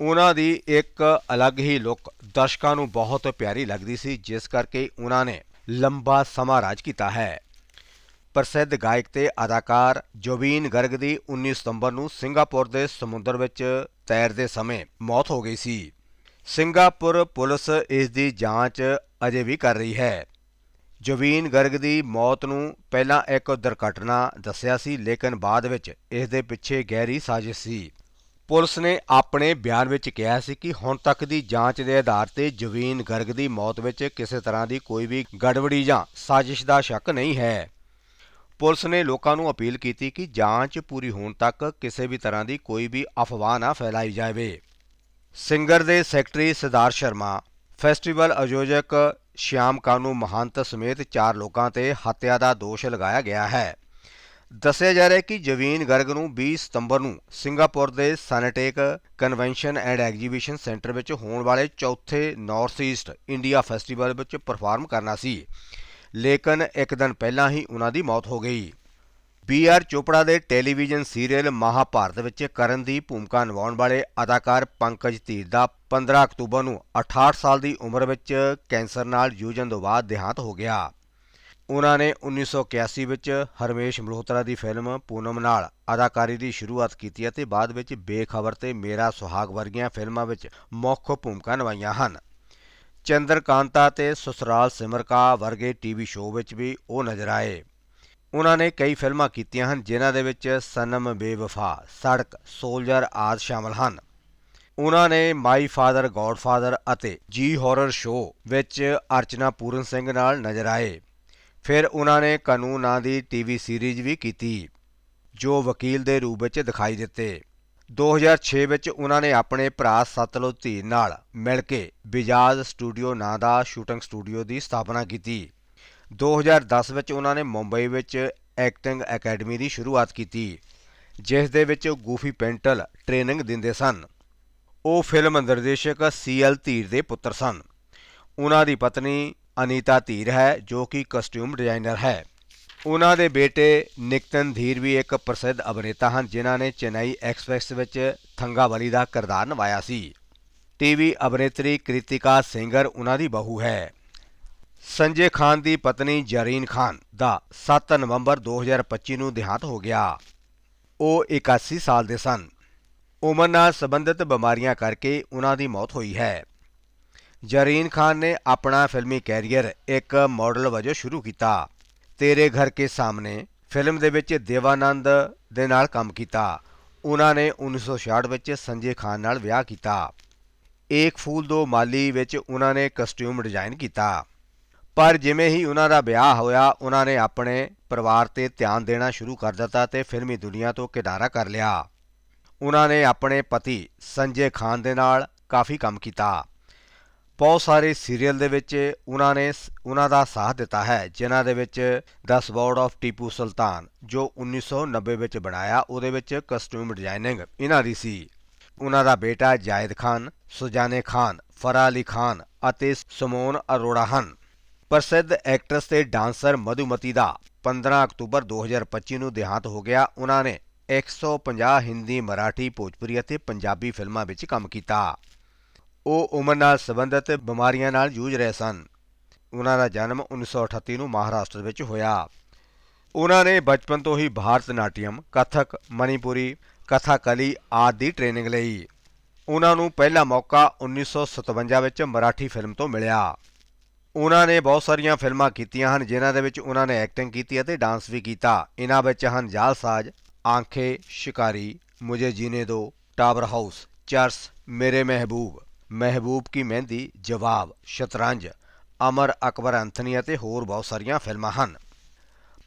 ਉਹਨਾਂ ਦੀ ਇੱਕ ਅਲੱਗ ਹੀ ਲੁੱਕ ਦਰਸ਼ਕਾਂ ਨੂੰ ਬਹੁਤ ਪਿਆਰੀ ਲੱਗਦੀ ਸੀ, ਜਿਸ ਕਰਕੇ ਉਹਨਾਂ ਨੇ ਲੰਬਾ ਸਮਾਂ ਰਾਜ ਕੀਤਾ ਹੈ। ਪ੍ਰਸਿੱਧ ਗਾਇਕ ਤੇ ਅਦਾਕਾਰ ਜੋਬੀਨ ਗਰਗ ਦੀ 19 ਸਤੰਬਰ ਨੂੰ ਸਿੰਗਾਪੁਰ ਦੇ ਸਮੁੰਦਰ ਵਿੱਚ ਤੈਰਦੇ ਸਮੇਂ ਮੌਤ ਹੋ ਗਈ ਸੀ। ਸਿੰਗਾਪੁਰ ਪੁਲਿਸ ਇਸ ਦੀ ਜਾਂਚ ਅਜੇ ਵੀ ਕਰ ਰਹੀ ਹੈ। ਜੋਬੀਨ ਗਰਗ ਦੀ ਮੌਤ ਨੂੰ ਪਹਿਲਾਂ ਇੱਕ ਦੁਰਘਟਨਾ ਦੱਸਿਆ ਸੀ, ਲੇਕਿਨ ਬਾਅਦ ਵਿੱਚ ਇਸ ਦੇ ਪਿੱਛੇ ਗਹਿਰੀ ਸਾਜ਼ਿਸ਼ ਸੀ। ਪੁਲਿਸ ਨੇ ਆਪਣੇ ਬਿਆਨ ਵਿੱਚ ਕਿਹਾ ਸੀ ਕਿ ਹੁਣ ਤੱਕ ਦੀ ਜਾਂਚ ਦੇ ਆਧਾਰ ਤੇ ਜੋਬੀਨ ਗਰਗ ਦੀ ਮੌਤ ਵਿੱਚ ਕਿਸੇ ਤਰ੍ਹਾਂ ਦੀ ਕੋਈ ਵੀ ਗੜਬੜੀ ਜਾਂ ਸਾਜ਼ਿਸ਼ ਦਾ ਸ਼ੱਕ ਨਹੀਂ ਹੈ। ਪੁਲਿਸ ਨੇ ਲੋਕਾਂ ਨੂੰ ਅਪੀਲ ਕੀਤੀ ਕਿ ਜਾਂਚ ਪੂਰੀ ਹੋਣ ਤੱਕ ਕਿਸੇ ਵੀ ਤਰ੍ਹਾਂ ਦੀ ਕੋਈ ਵੀ ਅਫਵਾਹ ਨਾ ਫੈਲਾਈ ਜਾਵੇ। ਸਿੰਗਰ ਦੇ ਸੈਕਟਰੀ ਸਿਦਾਰ ਸ਼ਰਮਾ, ਫੈਸਟੀਵਲ ਆਯੋਜਕ ਸ਼ਿਆਮ ਕਾਨੂ ਮਹੰਤ ਸਮੇਤ ਚਾਰ ਲੋਕਾਂ ਤੇ ਹੱਤਿਆ ਦਾ ਦੋਸ਼ ਲਗਾਇਆ ਗਿਆ ਹੈ। ਦੱਸਿਆ ਜਾ ਰਿਹਾ ਹੈ ਕਿ ਜਵੀਨ ਗਰਗ ਨੂੰ 20 ਸਤੰਬਰ ਨੂੰ ਸਿੰਗਾਪੁਰ ਦੇ Suntec convention and exhibition centre ਵਿੱਚ ਹੋਣ ਵਾਲੇ ਚੌਥੇ ਨਾਰਥ ਈਸਟ ਇੰਡੀਆ ਫੈਸਟੀਵਲ ਵਿੱਚ ਪਰਫਾਰਮ ਕਰਨਾ ਸੀ। ਲੇਕਿਨ ਇੱਕ ਦਿਨ ਪਹਿਲਾਂ ਹੀ ਉਹਨਾਂ ਦੀ ਮੌਤ ਹੋ ਗਈ। ਬੀ ਆਰ ਚੋਪੜਾ ਦੇ ਟੈਲੀਵਿਜ਼ਨ ਸੀਰੀਅਲ ਮਹਾਭਾਰਤ ਵਿੱਚ ਕਰਨ ਦੀ ਭੂਮਿਕਾ ਨਿਭਾਉਣ ਵਾਲੇ ਅਦਾਕਾਰ ਪੰਕਜ ਧੀਰ ਦਾ 15 ਅਕਤੂਬਰ ਨੂੰ 68 ਸਾਲ ਦੀ ਉਮਰ ਵਿੱਚ ਕੈਂਸਰ ਨਾਲ ਜੂਝਣ ਤੋਂ ਬਾਅਦ ਦੇਹਾਂਤ ਹੋ ਗਿਆ। ਉਹਨਾਂ ਨੇ 1981 ਵਿੱਚ ਹਰਮੇਸ਼ ਮਲਹੋਤਰਾ ਦੀ ਫਿਲਮ ਪੂਨਮ ਨਾਲ ਅਦਾਕਾਰੀ ਦੀ ਸ਼ੁਰੂਆਤ ਕੀਤੀ ਅਤੇ ਬਾਅਦ ਵਿੱਚ ਬੇਖਬਰ ਤੇ ਮੇਰਾ ਸੁਹਾਗ ਵਰਗੀਆਂ ਫਿਲਮਾਂ ਵਿੱਚ ਮੁੱਖ ਭੂਮਿਕਾ ਨਿਭਾਈਆਂ ਹਨ। ਚੰਦਰਕਾਂਤਾ ਤੇ ਸੁਸਰਾਲ ਸਿਮਰਕਾ ਵਰਗੇ ਟੀਵੀ ਸ਼ੋਅ ਵਿੱਚ ਵੀ ਉਹ ਨਜ਼ਰ ਆਏ। ਉਹਨਾਂ ਨੇ ਕਈ ਫਿਲਮਾਂ ਕੀਤੀਆਂ ਹਨ, ਜਿਨ੍ਹਾਂ ਦੇ ਵਿੱਚ ਸਨਮ ਬੇਵਫਾ, ਸੜਕ, ਸੋਲਜਰ ਆਦਿ ਸ਼ਾਮਲ ਹਨ। ਉਹਨਾਂ ਨੇ ਮਾਈ ਫਾਦਰ ਗॉडਫਾਦਰ ਅਤੇ ਜੀ ਹਾਰਰ ਸ਼ੋਅ ਵਿੱਚ ਅਰਚਨਾ ਪੂਰਨ ਸਿੰਘ ਨਾਲ ਨਜ਼ਰ ਆਏ। ਫਿਰ ਉਹਨਾਂ ਨੇ ਕਾਨੂੰਨ ਨਾਂ ਦੀ ਟੀਵੀ ਸੀਰੀਜ਼ ਵੀ ਕੀਤੀ, ਜੋ ਵਕੀਲ ਦੇ ਰੂਪ ਵਿੱਚ ਦਿਖਾਈ ਦਿੱਤੇ। 2006 ਵਿੱਚ ਉਹਨਾਂ ਨੇ ਆਪਣੇ ਭਰਾ ਸਤਲੁਜ ਧੀਰ ਨਾਲ ਮਿਲ ਕੇ ਬਿਜਾਜ਼ ਸਟੂਡੀਓ ਨਾਂ ਦਾ ਸ਼ੂਟਿੰਗ ਸਟੂਡੀਓ ਦੀ ਸਥਾਪਨਾ ਕੀਤੀ। 2010 ਵਿੱਚ ਉਹਨਾਂ ਨੇ ਮੁੰਬਈ ਵਿੱਚ ਐਕਟਿੰਗ ਅਕੈਡਮੀ ਦੀ ਸ਼ੁਰੂਆਤ ਕੀਤੀ, ਜਿਸ ਦੇ ਵਿੱਚ ਗੂਫੀ ਪੈਂਟਲ ਟ੍ਰੇਨਿੰਗ ਦਿੰਦੇ ਸਨ। ਉਹ ਫਿਲਮ ਨਿਰਦੇਸ਼ਕ ਸੀਐਲ ਧੀਰ ਦੇ ਪੁੱਤਰ ਸਨ। ਉਹਨਾਂ ਦੀ ਪਤਨੀ ਅਨੀਤਾ ਧੀਰ ਹੈ, ਜੋ ਕਿ ਕਸਟਿਊਮ ਡਿਜ਼ਾਈਨਰ ਹੈ। ਉਹਨਾਂ ਦੇ ਬੇਟੇ ਨਿਕਤਨ ਧੀਰ ਵੀ ਇੱਕ ਪ੍ਰਸਿੱਧ ਅਭਿਨੇਤਾ ਹਨ, ਜਿਨ੍ਹਾਂ ਨੇ ਚੇਨਈ ਐਕਸਪ੍ਰੈਸ ਵਿੱਚ ਥੰਗਾਵਲੀ ਦਾ ਕਿਰਦਾਰ ਨਿਭਾਇਆ ਸੀ। ਟੀਵੀ ਅਭਿਨੇਤਰੀ ਕ੍ਰਿਤਿਕਾ ਸਿੰਗਰ ਉਹਨਾਂ ਦੀ ਬਹੂ ਹੈ। ਸੰਜੇ ਖਾਨ ਦੀ ਪਤਨੀ ਜਰੀਨ ਖਾਨ ਦਾ 7 ਨਵੰਬਰ 2025 ਨੂੰ ਦੇਹਾਂਤ ਹੋ ਗਿਆ। ਉਹ 81 ਸਾਲ ਦੇ ਸਨ। ਉਮਰ ਨਾਲ ਸੰਬੰਧਿਤ ਬਿਮਾਰੀਆਂ ਕਰਕੇ ਉਹਨਾਂ ਦੀ ਮੌਤ ਹੋਈ ਹੈ। ਜਰੀਨ ਖਾਨ ਨੇ ਆਪਣਾ ਫਿਲਮੀ ਕੈਰੀਅਰ ਇੱਕ ਮਾਡਲ ਵਜੋਂ ਸ਼ੁਰੂ ਕੀਤਾ। ਤੇਰੇ ਘਰ ਕੇ ਸਾਹਮਣੇ ਫਿਲਮ ਦੇ ਵਿੱਚ ਦੇਵਾਨੰਦ ਦੇ ਨਾਲ ਕੰਮ ਕੀਤਾ। ਉਹਨਾਂ ਨੇ 1966 ਵਿੱਚ ਸੰਜੇ ਖਾਨ ਨਾਲ ਵਿਆਹ ਕੀਤਾ। ਏਕ ਫੂਲ ਦੋ ਮਾਲੀ ਵਿੱਚ ਉਹਨਾਂ ਨੇ ਕਸਟਿਊਮ ਡਿਜ਼ਾਈਨ ਕੀਤਾ। ਪਰ ਜਿਵੇਂ ਹੀ ਉਹਨਾਂ ਦਾ ਵਿਆਹ ਹੋਇਆ, ਉਹਨਾਂ ਨੇ ਆਪਣੇ ਪਰਿਵਾਰ ਤੇ ਧਿਆਨ ਦੇਣਾ ਸ਼ੁਰੂ ਕਰ ਦਿੱਤਾ ਤੇ ਫਿਲਮੀ ਦੁਨੀਆ ਤੋਂ ਕਿਨਾਰਾ ਕਰ ਲਿਆ। ਉਹਨਾਂ ਨੇ ਆਪਣੇ ਪਤੀ ਸੰਜੇ ਖਾਨ ਦੇ ਨਾਲ ਕਾਫੀ ਕੰਮ ਕੀਤਾ। ਬਹੁਤ ਸਾਰੇ ਸੀਰੀਅਲ ਦੇ ਵਿੱਚ ਉਹਨਾਂ ਨੇ ਸ- ਉਹਨਾਂ ਦਾ ਸਾਥ ਦਿੱਤਾ ਹੈ, ਜਿਨ੍ਹਾਂ ਦੇ ਵਿੱਚ ਦ ਸਵੋਰਡ ਆਫ ਟੀਪੂ ਸੁਲਤਾਨ ਜੋ 1990 ਵਿੱਚ ਬਣਾਇਆ, ਉਹਦੇ ਵਿੱਚ ਕਸਟਿਊਮ ਡਿਜ਼ਾਈਨਿੰਗ ਇਹਨਾਂ ਦੀ ਸੀ। ਉਹਨਾਂ ਦਾ ਬੇਟਾ ਜਾਇਦ ਖਾਨ, ਸੁਜਾਨੇ ਖਾਨ, ਫਰਾ ਅਲੀ ਖਾਨ ਅਤੇ ਸਮੋਨ ਅਰੋੜਾ ਹਨ। ਪ੍ਰਸਿੱਧ ਐਕਟਰਸ ਤੇ ਡਾਂਸਰ ਮਧੂਮਤੀ ਦਾ 15 ਅਕਤੂਬਰ 2025 ਨੂੰ ਦੇਹਾਂਤ ਹੋ ਗਿਆ। ਉਹਨਾਂ ਨੇ 150 ਹਿੰਦੀ ਮਰਾਠੀ ਭੋਜਪੁਰੀ ਅਤੇ ਪੰਜਾਬੀ ਫਿਲਮਾਂ ਵਿੱਚ ਕੰਮ ਕੀਤਾ। ਉਹ ਉਮਰ ਨਾਲ ਸੰਬੰਧਿਤ ਬਿਮਾਰੀਆਂ ਨਾਲ ਜੂਝ ਰਹੇ ਸਨ। ਉਹਨਾਂ ਦਾ ਜਨਮ 1938 ਨੂੰ ਮਹਾਰਾਸ਼ਟਰ ਵਿੱਚ ਹੋਇਆ। ਉਹਨਾਂ ਨੇ ਬਚਪਨ ਤੋਂ ਹੀ ਭਾਰਤ ਨਾਟਿਅਮ ਕਥਕ ਮਨੀਪੁਰੀ ਕਥਾਕਲੀ ਆਦਿ ਦੀ ਟ੍ਰੇਨਿੰਗ ਲਈ। ਉਹਨਾਂ ਨੂੰ ਪਹਿਲਾ ਮੌਕਾ 1957 ਵਿੱਚ ਮਰਾਠੀ ਫਿਲਮ ਤੋਂ ਮਿਲਿਆ। ਉਹਨਾਂ ਨੇ ਬਹੁਤ ਸਾਰੀਆਂ ਫਿਲਮਾਂ ਕੀਤੀਆਂ ਹਨ, ਜਿਨ੍ਹਾਂ ਦੇ ਵਿੱਚ ਉਹਨਾਂ ਨੇ ਐਕਟਿੰਗ ਕੀਤੀ ਅਤੇ ਡਾਂਸ ਵੀ ਕੀਤਾ। ਇਹਨਾਂ ਵਿੱਚ ਹਨ ਜਾਲਸਾਜ਼ ਆਂਖੇ, ਸ਼ਿਕਾਰੀ, ਮੁਝੇ ਜੀਨੇ ਦੋ, ਟਾਵਰ ਹਾਊਸ, ਚਰਸ, ਮੇਰੇ ਮਹਿਬੂਬ। ਮਹਿਬੂਬ ਕੀ ਮਹਿੰਦੀ, ਜਵਾਬ, ਸ਼ਤਰੰਜ, ਅਮਰ ਅਕਬਰ ਐਂਥਨੀ ਅਤੇ ਹੋਰ ਬਹੁਤ ਸਾਰੀਆਂ ਫਿਲਮਾਂ ਹਨ।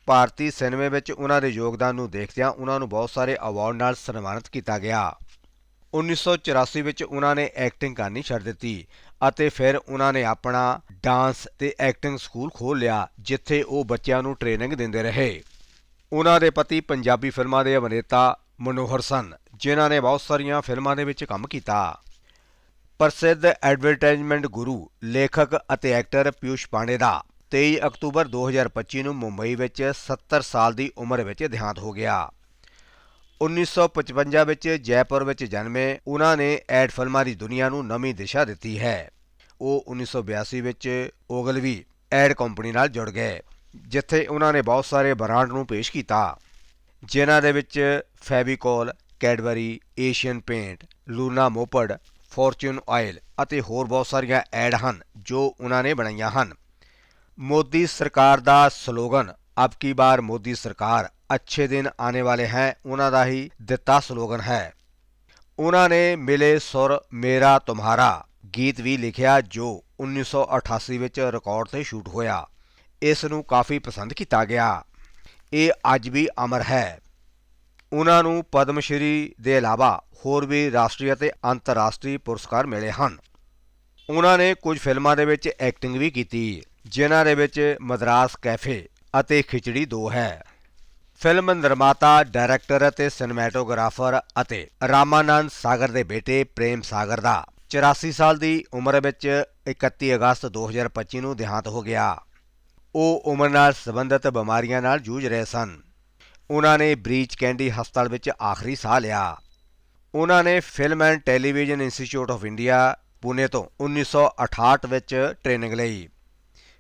ਭਾਰਤੀ ਸਿਨੇਮੇ ਵਿੱਚ ਉਹਨਾਂ ਦੇ ਯੋਗਦਾਨ ਨੂੰ ਦੇਖਦਿਆਂ ਉਹਨਾਂ ਨੂੰ ਬਹੁਤ ਸਾਰੇ ਅਵਾਰਡ ਨਾਲ ਸਨਮਾਨਿਤ ਕੀਤਾ ਗਿਆ। 1984 ਵਿੱਚ ਉਹਨਾਂ ਨੇ ਐਕਟਿੰਗ ਕਰਨੀ ਛੱਡ ਦਿੱਤੀ ਅਤੇ ਫਿਰ ਉਹਨਾਂ ਨੇ ਆਪਣਾ ਡਾਂਸ ਤੇ ਐਕਟਿੰਗ ਸਕੂਲ ਖੋਲ੍ਹ ਲਿਆ, ਜਿੱਥੇ ਉਹ ਬੱਚਿਆਂ ਨੂੰ ਟ੍ਰੇਨਿੰਗ ਦਿੰਦੇ ਰਹੇ। ਉਹਨਾਂ ਦੇ ਪਤੀ ਪੰਜਾਬੀ ਫਿਲਮਾਂ ਦੇ ਅਭਿਨੇਤਾ ਮਨੋਹਰ ਸਨ, ਜਿਨ੍ਹਾਂ ਨੇ ਬਹੁਤ ਸਾਰੀਆਂ ਫਿਲਮਾਂ ਦੇ ਵਿੱਚ ਕੰਮ ਕੀਤਾ। ਪ੍ਰਸਿੱਧ ਐਡਵਰਟਾਈਜ਼ਮੈਂਟ ਗੁਰੂ, ਲੇਖਕ ਅਤੇ ਐਕਟਰ ਪਿਊਸ਼ ਪਾਂਡੇ ਦਾ 23 ਅਕਤੂਬਰ 2025 ਨੂੰ ਮੁੰਬਈ ਵਿੱਚ 70 ਸਾਲ ਦੀ ਉਮਰ ਵਿੱਚ ਦੇਹਾਂਤ ਹੋ ਗਿਆ। 1955 ਵਿੱਚ ਜੈਪੁਰ ਵਿੱਚ ਜਨਮੇ, ਉਹਨਾਂ ਨੇ ਐਡ ਫਿਲਮਾਂ ਦੀ ਦੁਨੀਆ ਨੂੰ ਨਵੀਂ ਦਿਸ਼ਾ ਦਿੱਤੀ ਹੈ। ਉਹ 1982 ਵਿੱਚ ਓਗਲਵੀ ਐਡ ਕੰਪਨੀ ਨਾਲ ਜੁੜ ਗਏ, ਜਿੱਥੇ ਉਹਨਾਂ ਨੇ ਬਹੁਤ ਸਾਰੇ ਬ੍ਰਾਂਡ ਨੂੰ ਪੇਸ਼ ਕੀਤਾ, ਜਿਨ੍ਹਾਂ ਦੇ ਵਿੱਚ Fevicol, Cadbury, Asian paint, Luna moped Fortune oil ਅਤੇ ਹੋਰ ਬਹੁਤ ਸਾਰੀਆਂ ਐਡ ਹਨ ਜੋ ਉਹਨਾਂ ਨੇ ਬਣਾਈਆਂ ਹਨ। ਮੋਦੀ ਸਰਕਾਰ ਦਾ ਸਲੋਗਨ, ਅਬ ਕੀ ਬਾਰ ਮੋਦੀ ਸਰਕਾਰ, ਅੱਛੇ ਦਿਨ ਆਨੇ ਵਾਲੇ ਹੈ, ਉਹਨਾਂ ਦਾ ਹੀ ਦਿੱਤਾ ਸਲੋਗਨ ਹੈ। ਉਹਨਾਂ ਨੇ ਮਿਲੇ ਸੁਰ ਮੇਰਾ ਤੁਮਹਾਰਾ ਗੀਤ ਵੀ ਲਿਖਿਆ ਜੋ 1988 ਵਿੱਚ ਰਿਕਾਰਡ ਤੇ ਸ਼ੂਟ ਹੋਇਆ। ਇਸ ਨੂੰ ਕਾਫੀ ਪਸੰਦ ਕੀਤਾ ਗਿਆ। ਇਹ ਅੱਜ ਵੀ ਅਮਰ ਹੈ। ਉਹਨਾਂ ਨੂੰ ਪਦਮ ਸ਼੍ਰੀ ਦੇ ਇਲਾਵਾ ਹੋਰ ਵੀ ਰਾਸ਼ਟਰੀ ਅਤੇ ਅੰਤਰਰਾਸ਼ਟਰੀ ਪੁਰਸਕਾਰ ਮਿਲੇ ਹਨ। ਉਹਨਾਂ ਨੇ ਕੁਝ ਫਿਲਮਾਂ ਦੇ ਵਿੱਚ ਐਕਟਿੰਗ ਵੀ ਕੀਤੀ, ਜਿਨ੍ਹਾਂ ਦੇ ਵਿੱਚ ਮਦਰਾਸ ਕੈਫੇ ਅਤੇ ਖਿਚੜੀ 2 ਹੈ। ਫਿਲਮ ਨਿਰਮਾਤਾ, ਡਾਇਰੈਕਟਰ ਅਤੇ ਸਿਨੇਮੈਟੋਗ੍ਰਾਫਰ ਅਤੇ ਰਾਮਾਨੰਦ ਸਾਗਰ ਦੇ ਬੇਟੇ ਪ੍ਰੇਮ ਸਾਗਰ ਦਾ 84 ਸਾਲ ਦੀ ਉਮਰ ਵਿੱਚ 31 ਅਗਸਤ 2025 ਨੂੰ ਦੇਹਾਂਤ ਹੋ ਗਿਆ। ਉਹ ਉਮਰ ਨਾਲ ਸੰਬੰਧਿਤ ਬਿਮਾਰੀਆਂ ਨਾਲ ਜੂਝ ਰਹੇ ਸਨ। ਉਹਨਾਂ ਨੇ ਬ੍ਰੀਚ ਕੈਂਡੀ ਹਸਪਤਾਲ ਵਿੱਚ ਆਖਰੀ ਸਾਹ ਲਿਆ। ਉਹਨਾਂ ਨੇ film and television institute of India Pune ਤੋਂ 1968 ਵਿੱਚ ਟ੍ਰੇਨਿੰਗ ਲਈ।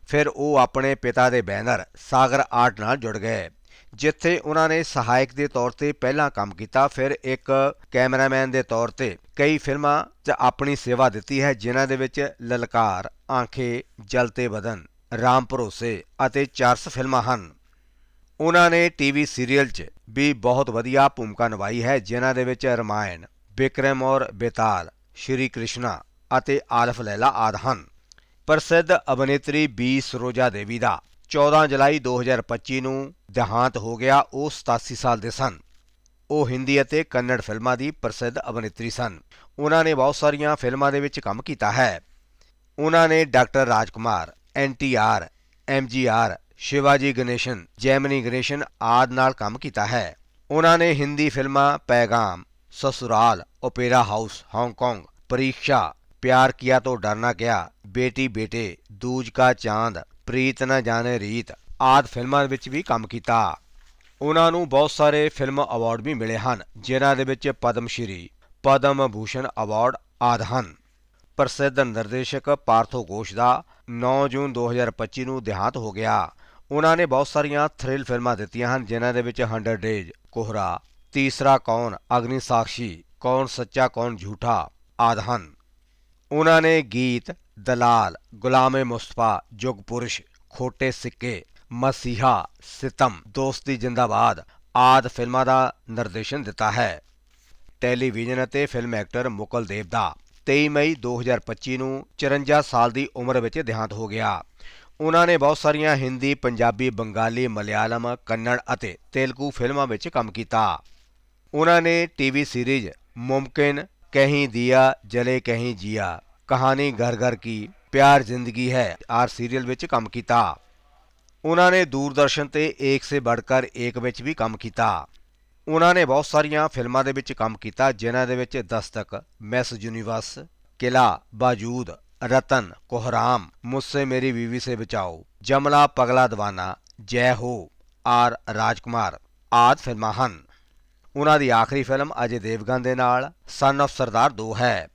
ਫਿਰ ਉਹ ਆਪਣੇ ਪਿਤਾ ਦੇ ਬੈਨਰ ਸਾਗਰ ਆਰਟ ਨਾਲ ਜੁੜ ਗਏ, ਜਿੱਥੇ ਉਹਨਾਂ ਨੇ ਸਹਾਇਕ ਦੇ ਤੌਰ ਤੇ ਪਹਿਲਾਂ ਕੰਮ ਕੀਤਾ। ਫਿਰ ਇੱਕ ਕੈਮਰਾਮੈਨ ਦੇ ਤੌਰ ਤੇ ਕਈ ਫਿਲਮਾਂ 'ਚ ਆਪਣੀ ਸੇਵਾ ਦਿੱਤੀ ਹੈ, ਜਿਨ੍ਹਾਂ ਦੇ ਵਿੱਚ ਲਲਕਾਰ, ਆਂਖੇ ਜਲਤੇ ਬਦਨ, ਰਾਮ ਭਰੋਸੇ ਅਤੇ ਚਰਸ ਫਿਲਮਾਂ ਹਨ। ਉਹਨਾਂ ਨੇ ਟੀਵੀ ਸੀਰੀਅਲ 'ਚ ਵੀ ਬਹੁਤ ਵਧੀਆ ਭੂਮਿਕਾ ਨਿਭਾਈ ਹੈ, ਜਿਨ੍ਹਾਂ ਦੇ ਵਿੱਚ ਰਮਾਇਣ, ਬਿਕਰਮ ਔਰ ਬੇਤਾਲ, ਸ਼੍ਰੀ ਕ੍ਰਿਸ਼ਨਾ ਅਤੇ ਆਲਫ ਲੈਲਾ ਆਦਿ ਹਨ। ਪ੍ਰਸਿੱਧ ਅਭਿਨੇਤਰੀ ਬੀ. ਸਰੋਜਾ ਦੇਵੀ ਦਾ 14 ਜੁਲਾਈ 2025 ਨੂੰ ਦੇਹਾਂਤ ਹੋ ਗਿਆ, ਉਹ 87 ਸਾਲ ਦੇ ਸਨ। ਉਹ ਹਿੰਦੀ ਅਤੇ ਕੰਨੜ ਫਿਲਮਾਂ ਦੀ ਪ੍ਰਸਿੱਧ ਅਭਿਨੇਤਰੀ ਸਨ। ਉਹਨਾਂ ਨੇ ਬਹੁਤ ਸਾਰੀਆਂ ਫਿਲਮਾਂ ਦੇ ਵਿੱਚ ਕੰਮ ਕੀਤਾ ਹੈ। ਉਹਨਾਂ ਨੇ ਡਾਕਟਰ ਰਾਜਕੁਮਾਰ ਐਨਟੀਆਰ ਐਮਜੀਆਰ ਸ਼ਿਵਾਜੀ ਗਣੇਸ਼ਨ, ਜੈਮਨੀ ਗਣੇਸ਼ਨ ਆਦਿ ਨਾਲ ਕੰਮ ਕੀਤਾ ਹੈ। ਉਹਨਾਂ ਨੇ ਹਿੰਦੀ ਫਿਲਮਾਂ Paigham, Sasural, Opera House, Hong Kong Pariksha Pyar Kiya ਤੋਂ ਡਰਨਾ ਕਿਆ, ਬੇਟੀ ਬੇਟੇ, ਦੂਜ ਕਾ ਚਾਂਦ, ਪ੍ਰੀਤ ਨਾ ਜਾਣੇ ਰੀਤ, ਆਦਿ ਫਿਲਮਾਂ ਵਿੱਚ ਵੀ ਕੰਮ ਕੀਤਾ। ਉਹਨਾਂ ਨੂੰ ਬਹੁਤ ਸਾਰੇ ਫਿਲਮ ਅਵਾਰਡ ਵੀ ਮਿਲੇ ਹਨ, ਜਿਨ੍ਹਾਂ ਦੇ ਵਿੱਚ ਪਦਮ ਸ਼੍ਰੀ, ਪਦਮ ਭੂਸ਼ਣ ਅਵਾਰਡ ਆਦਿ ਹਨ। ਪ੍ਰਸਿੱਧ ਨਿਰਦੇਸ਼ਕ ਪਾਰਥੋ ਘੋਸ਼ ਦਾ 9 ਜੂਨ 2025 ਨੂੰ ਦੇਹਾਂਤ ਹੋ ਗਿਆ। ਉਹਨਾਂ ਨੇ ਬਹੁਤ ਸਾਰੀਆਂ ਥ੍ਰਿਲ ਫਿਲਮਾਂ ਦਿੱਤੀਆਂ ਹਨ, ਜਿਨ੍ਹਾਂ ਦੇ ਵਿੱਚ 100 ਡੇਜ਼, ਕੋਹਰਾ, ਤੀਸਰਾ ਕੌਣ, ਅਗਨੀ ਸਾਖੀ ਕੌਣ ਸੱਚਾ, ਕੌਣ ਝੂਠਾ ਆਦਿ ਹਨ। ਉਹਨਾਂ ਨੇ ਗੀਤ, ਦਲਾਲ, ਗੁਲਾਮੇ ਮੁਸਤਫਾ, ਜੁਗ ਪੁਰਸ਼, ਖੋਟੇ ਸਿੱਕੇ, ਮਸੀਹਾ, ਸਿਤਮ, ਦੋਸਤੀ ਜਿੰਦਾਬਾਦ ਆਦਿ ਫਿਲਮਾਂ ਦਾ ਨਿਰਦੇਸ਼ਨ ਦਿੱਤਾ ਹੈ। ਟੈਲੀਵਿਜ਼ਨ ਅਤੇ ਫਿਲਮ ਐਕਟਰ ਮੁਕਲ ਦੇਵ ਦਾ 23 ਮਈ 2025 ਨੂੰ 54 ਸਾਲ ਦੀ ਉਮਰ ਵਿੱਚ ਦੇਹਾਂਤ ਹੋ ਗਿਆ। ਉਹਨਾਂ ਨੇ ਬਹੁਤ ਸਾਰੀਆਂ ਹਿੰਦੀ, ਪੰਜਾਬੀ, ਬੰਗਾਲੀ, ਮਲਿਆਲਮ, ਕੰਨੜ ਅਤੇ ਤੇਲਗੂ ਫਿਲਮਾਂ ਵਿੱਚ ਕੰਮ ਕੀਤਾ। ਉਹਨਾਂ ਨੇ ਟੀਵੀ ਸੀਰੀਜ਼ ਮੁਮਕਿਨ, ਕਹੀਂ ਦਿਆ, ਜਲੇ ਕਹੀਂ ਜੀਆ, ਕਹਾਣੀ ਘਰ ਘਰ ਕੀ, ਪਿਆਰ ਜ਼ਿੰਦਗੀ ਹੈ, ਆਰ ਸੀਰੀਅਲ ਵਿੱਚ ਕੰਮ ਕੀਤਾ। ਉਹਨਾਂ ਨੇ ਦੂਰਦਰਸ਼ਨ ਤੇ ਏਕ ਸੇ ਬੜਕਰ ਏਕ ਵਿੱਚ ਵੀ ਕੰਮ ਕੀਤਾ। ਉਹਨਾਂ ਨੇ ਬਹੁਤ ਸਾਰੀਆਂ ਫਿਲਮਾਂ ਦੇ ਵਿੱਚ ਕੰਮ ਕੀਤਾ, ਜਿਨ੍ਹਾਂ ਦੇ ਵਿੱਚ ਦਸਤਕ, ਮੈਸ ਯੂਨੀਵਰਸ, ਕਿਲਾ, ਬਾਜੂਦ ਰਤਨ, ਕੋਹਰਾਮ ਮੁझसे ਮੇਰੀ ਬੀਵੀ ਸੇ ਬਚਾਓ, ਜਮਲਾ ਪਗਲਾ ਦੀਵਾਨਾ, ਜੈ ਹੋ, ਆਰ ਰਾਜਕੁਮਾਰ, ਆਦਿ ਫਿਲਮਾਂ ਹਨ। ਉਹਨਾਂ ਦੀ ਆਖਰੀ ਫਿਲਮ ਅਜੇ ਦੇਵਗਨ ਦੇ ਨਾਲ ਸਨ ਆਫ ਸਰਦਾਰ 2 ਹੈ।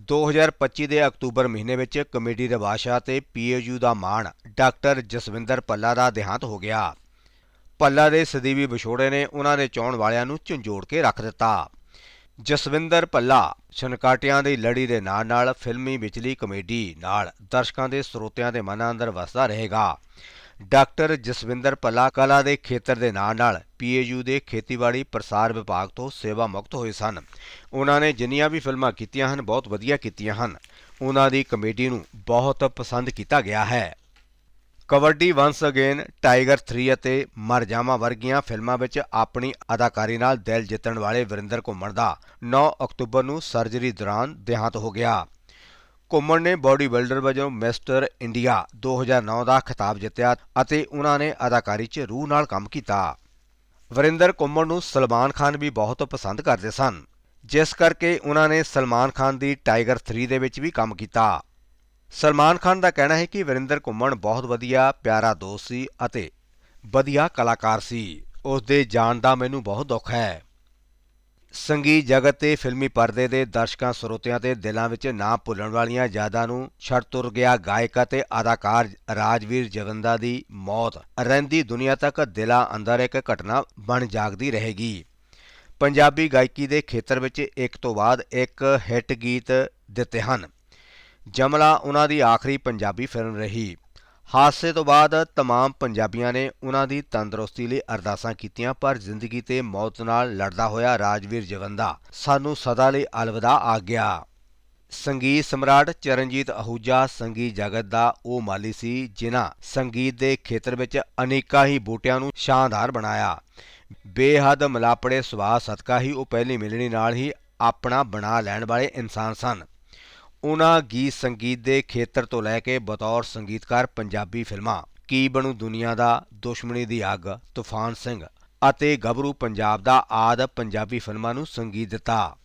2025 ਦੇ ਅਕਤੂਬਰ ਮਹੀਨੇ ਵਿੱਚ ਕਮੇਡੀ ਦੇ ਬਾਦਸ਼ਾਹ ਤੇ ਪੀਏਯੂ ਦਾ ਮਾਣ ਡਾਕਟਰ ਜਸਵਿੰਦਰ ਪੱਲਾ ਦਾ ਦੇਹਾਂਤ ਹੋ ਗਿਆ। ਪੱਲਾ ਦੇ ਸਦੀਵੀ ਵਿਛੋੜੇ ਨੇ ਉਹਨਾਂ ਦੇ ਚਾਹਣ ਵਾਲਿਆਂ ਨੂੰ ਝੰਜੋੜ ਕੇ ਰੱਖ ਦਿੱਤਾ। ਜਸਵਿੰਦਰ ਭੱਲਾ ਛਨਕਾਟਿਆਂ ਦੀ ਲੜੀ ਦੇ ਨਾਲ ਨਾਲ ਫਿਲਮੀ ਵਿਚਲੀ ਕਮੇਡੀ ਨਾਲ ਦਰਸ਼ਕਾਂ ਦੇ ਸਰੋਤਿਆਂ ਦੇ ਮਨਾਂ ਅੰਦਰ ਵਸਦਾ ਰਹੇਗਾ। ਡਾਕਟਰ ਜਸਵਿੰਦਰ ਭੱਲਾ ਕਲਾ ਦੇ ਖੇਤਰ ਦੇ ਨਾਲ ਨਾਲ ਪੀਏਯੂ ਦੇ ਖੇਤੀਬਾੜੀ ਪ੍ਰਸਾਰ ਵਿਭਾਗ ਤੋਂ ਸੇਵਾ ਮੁਕਤ ਹੋਏ ਸਨ। ਉਹਨਾਂ ਨੇ ਜਿੰਨੀਆਂ ਵੀ ਫਿਲਮਾਂ ਕੀਤੀਆਂ ਹਨ, ਬਹੁਤ ਵਧੀਆ ਕੀਤੀਆਂ ਹਨ। ਉਹਨਾਂ ਦੀ ਕਮੇਡੀ ਨੂੰ ਬਹੁਤ ਪਸੰਦ ਕੀਤਾ ਗਿਆ ਹੈ। ਕਬੱਡੀ ਵਾਂਸ ਅਗੇਨ ਟਾਈਗਰ 3 ਅਤੇ ਮਰ ਜਾਵਾਂ ਵਰਗੀਆਂ ਫਿਲਮਾਂ ਵਿੱਚ ਆਪਣੀ ਅਦਾਕਾਰੀ ਨਾਲ ਦਿਲ ਜਿੱਤਣ ਵਾਲੇ ਵਰਿੰਦਰ ਘੁੰਮਣ ਦਾ 9 ਅਕਤੂਬਰ ਨੂੰ ਸਰਜਰੀ ਦੌਰਾਨ ਦੇਹਾਂਤ ਹੋ ਗਿਆ। ਘੁੰਮਣ ਨੇ ਬਾਡੀ ਬਿਲਡਰ ਵਜੋਂ ਮਿਸਟਰ ਇੰਡੀਆ 2009 ਦਾ ਖਿਤਾਬ ਜਿੱਤਿਆ ਅਤੇ ਉਹਨਾਂ ਨੇ ਅਦਾਕਾਰੀ 'ਚ ਰੂਹ ਨਾਲ ਕੰਮ ਕੀਤਾ। ਵਰਿੰਦਰ ਘੁੰਮਣ ਨੂੰ ਸਲਮਾਨ ਖਾਨ ਵੀ ਬਹੁਤ ਪਸੰਦ ਕਰਦੇ ਸਨ। ਜਿਸ ਕਰਕੇ ਉਹਨਾਂ ਨੇ ਸਲਮਾਨ ਖਾਨ ਦੀ ਟਾਈਗਰ 3 ਦੇ ਵਿੱਚ ਵੀ ਕੰਮ ਕੀਤਾ। ਸਲਮਾਨ ਖਾਨ ਦਾ ਕਹਿਣਾ ਹੈ ਕਿ ਵਰਿੰਦਰ ਘੁੰਮਣ ਬਹੁਤ ਵਧੀਆ, ਪਿਆਰਾ ਦੋਸਤ ਸੀ ਅਤੇ ਵਧੀਆ ਕਲਾਕਾਰ ਸੀ। ਉਸ ਦੇ ਜਾਣ ਦਾ ਮੈਨੂੰ ਬਹੁਤ ਦੁੱਖ ਹੈ। ਸੰਗੀਤ ਜਗਤ ਤੇ ਫਿਲਮੀ ਪਰਦੇ ਦੇ ਦਰਸ਼ਕਾਂ ਸਰੋਤਿਆਂ ਤੇ ਦਿਲਾਂ ਵਿੱਚ ਨਾ ਭੁੱਲਣ ਵਾਲੀਆਂ ਯਾਦਾਂ ਨੂੰ ਛੱਡ ਤੁਰ ਗਿਆ ਗਾਇਕ ਅਤੇ ਅਦਾਕਾਰ ਰਾਜਵੀਰ ਜਵੰਦਾ ਦੀ ਮੌਤ। ਰਹਿੰਦੀ ਦੁਨੀਆ ਤੱਕ ਦਿਲਾਂ ਅੰਦਰ ਇੱਕ ਘਟਨਾ ਬਣ ਜਾਗਦੀ ਰਹੇਗੀ। ਪੰਜਾਬੀ ਗਾਇਕੀ ਦੇ ਖੇਤਰ ਵਿੱਚ ਇੱਕ ਤੋਂ ਬਾਅਦ ਇੱਕ ਹਿੱਟ ਗੀਤ ਦਿੱਤੇ ਹਨ। ਜਮਲਾ ਉਹਨਾਂ ਦੀ ਆਖਰੀ ਪੰਜਾਬੀ ਫਿਲਮ ਰਹੀ ਹਾਦਸੇ ਤੋਂ ਬਾਅਦ तमाम ਪੰਜਾਬੀਆਂ ਨੇ ਉਹਨਾਂ ਦੀ ਤੰਦਰੁਸਤੀ ਲਈ ਅਰਦਾਸਾਂ ਕੀਤੀਆਂ ਪਰ ਜ਼ਿੰਦਗੀ ਤੇ ਮੌਤ ਨਾਲ ਲੜਦਾ ਹੋਇਆ ਰਾਜਵੀਰ ਜਵੰਦਾ ਸਾਨੂੰ ਸਦਾ ਲਈ ਅਲਵਿਦਾ ਆ ਗਿਆ ਸੰਗੀਤ ਸਮਰਾਟ ਚਰਨਜੀਤ ਅਹੂਜਾ ਸੰਗੀਤ ਜਗਤ ਦਾ ਉਹ ਮਾਲੀ ਸੀ ਜਿਨ੍ਹਾਂ ਸੰਗੀਤ ਦੇ ਖੇਤਰ ਵਿੱਚ ਅਨੇਕਾਂ ਹੀ ਬੂਟਿਆਂ ਨੂੰ ਸ਼ਾਨਦਾਰ ਬਣਾਇਆ ਬੇਹੱਦ ਮਲਾਪੜੇ ਸੁਭਾਅ ਸਦਕਾ ਹੀ ਉਹ ਪਹਿਲੀ ਮਿਲਣੀ ਨਾਲ ਹੀ ਆਪਣਾ ਬਣਾ ਲੈਣ ਵਾਲੇ ਇਨਸਾਨ ਸਨ ਉਹਨਾਂ ਗੀਤ ਸੰਗੀਤ ਦੇ ਖੇਤਰ ਤੋਂ ਲੈ ਕੇ ਬਤੌਰ ਸੰਗੀਤਕਾਰ ਪੰਜਾਬੀ ਫਿਲਮਾਂ, ਕੀ ਬਣੂ ਦੁਨੀਆ ਦਾ ਦੁਸ਼ਮਣੀ ਦੀ ਅੱਗ, ਤੂਫਾਨ ਸਿੰਘ ਅਤੇ ਗੱਭਰੂ ਪੰਜਾਬ ਦਾ ਆਦ ਪੰਜਾਬੀ ਫਿਲਮਾਂ ਨੂੰ ਸੰਗੀਤ ਦਿੱਤਾ।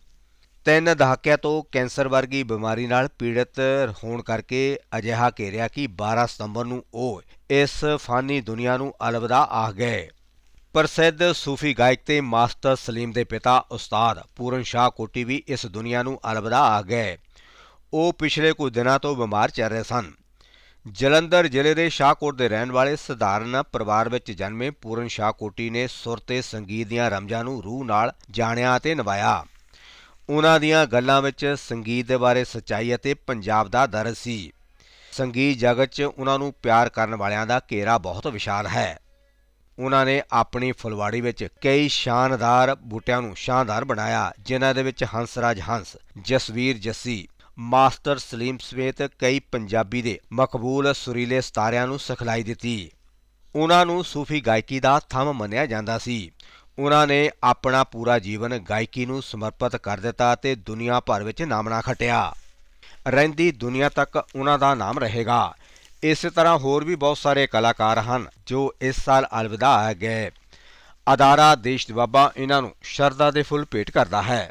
ਤਿੰਨ ਦਹਾਕਿਆਂ ਤੋਂ ਕੈਂਸਰ ਵਰਗੀ ਬਿਮਾਰੀ ਨਾਲ ਪੀੜਤ ਹੋਣ ਕਰਕੇ ਅਜਿਹਾ ਘੇਰਿਆ ਕਿ 12 ਸਤੰਬਰ ਨੂੰ ਉਹ ਇਸ ਫਾਨੀ ਦੁਨੀਆ ਨੂੰ ਅਲਵਿਦਾ ਆਖ ਗਏ। ਪ੍ਰਸਿੱਧ ਸੂਫੀ ਗਾਇਕ ਤੇ ਮਾਸਟਰ ਸਲੀਮ ਦੇ ਪਿਤਾ ਉਸਤਾਦ ਪੂਰਨ ਸ਼ਾਹ ਕੋਟੀ ਵੀ ਇਸ ਦੁਨੀਆ ਨੂੰ ਅਲਵਿਦਾ ਆ ਗਏ। ਉਹ ਪਿਛਲੇ ਕੁਝ ਦਿਨਾਂ ਤੋਂ ਬਿਮਾਰ ਚੱਲ ਰਹੇ ਸਨ। ਜਲੰਧਰ ਜ਼ਿਲ੍ਹੇ ਦੇ ਸ਼ਾਹਕੋਟ ਦੇ ਰਹਿਣ ਵਾਲੇ ਸਧਾਰਨ ਪਰਿਵਾਰ ਵਿੱਚ ਜਨਮੇ ਪੂਰਨ ਸ਼ਾਹਕੋਟੀ ਨੇ ਸੁਰ ਤੇ ਸੰਗੀਤ ਦੀਆਂ ਰਮਜਾਂ ਨੂੰ ਰੂਹ ਨਾਲ ਜਾਣਿਆ ਅਤੇ ਨਿਭਾਇਆ। ਉਹਨਾਂ ਦੀਆਂ ਗੱਲਾਂ ਵਿੱਚ ਸੰਗੀਤ ਦੇ ਬਾਰੇ ਸੱਚਾਈ ਅਤੇ ਪੰਜਾਬ ਦਾ ਦਰਦ ਸੀ। ਸੰਗੀਤ ਜਗਤ 'ਚ ਉਹਨਾਂ ਨੂੰ ਪਿਆਰ ਕਰਨ ਵਾਲਿਆਂ ਦਾ ਘੇਰਾ ਬਹੁਤ ਵਿਸ਼ਾਲ ਹੈ। ਉਹਨਾਂ ਨੇ ਆਪਣੀ ਫੁਲਵਾੜੀ ਵਿੱਚ ਕਈ ਸ਼ਾਨਦਾਰ ਬੂਟਿਆਂ ਨੂੰ ਸ਼ਾਨਦਾਰ ਬਣਾਇਆ, ਜਿਨ੍ਹਾਂ ਦੇ ਵਿੱਚ ਹੰਸਰਾਜ ਹੰਸ, ਜਸਵੀਰ ਜੱਸੀ ਮਾਸਟਰ ਸਲੀਮ ਸਮੇਤ ਕਈ ਪੰਜਾਬੀ ਦੇ ਮਕਬੂਲ ਸੁਰੀਲੇ ਸਤਾਰਿਆਂ ਨੂੰ ਸਿਖਲਾਈ ਦਿੱਤੀ। ਉਹਨਾਂ ਨੂੰ ਸੂਫੀ ਗਾਇਕੀ ਦਾ ਥੰਮ ਮੰਨਿਆ ਜਾਂਦਾ ਸੀ। ਉਹਨਾਂ ਨੇ ਆਪਣਾ ਪੂਰਾ ਜੀਵਨ ਗਾਇਕੀ ਨੂੰ ਸਮਰਪਿਤ ਕਰ ਦਿੱਤਾ ਤੇ ਦੁਨੀਆ ਭਰ ਵਿੱਚ ਨਾਮਣਾ ਖਟਿਆ। ਰਹਿੰਦੀ ਦੁਨੀਆ ਤੱਕ ਉਹਨਾਂ ਦਾ ਨਾਮ ਰਹੇਗਾ। ਇਸੇ ਤਰ੍ਹਾਂ ਹੋਰ ਵੀ ਬਹੁਤ ਸਾਰੇ ਕਲਾਕਾਰ ਹਨ ਜੋ ਇਸ ਸਾਲ ਅਲਵਿਦਾ ਆ ਗਏ। ਅਦਾਰਾ ਦੇਸ਼ ਦੇ ਬਾਬਾ ਇਹਨਾਂ ਨੂੰ ਸ਼ਰਧਾ ਦੇ ਫੁੱਲ ਭੇਟ ਕਰਦਾ ਹੈ।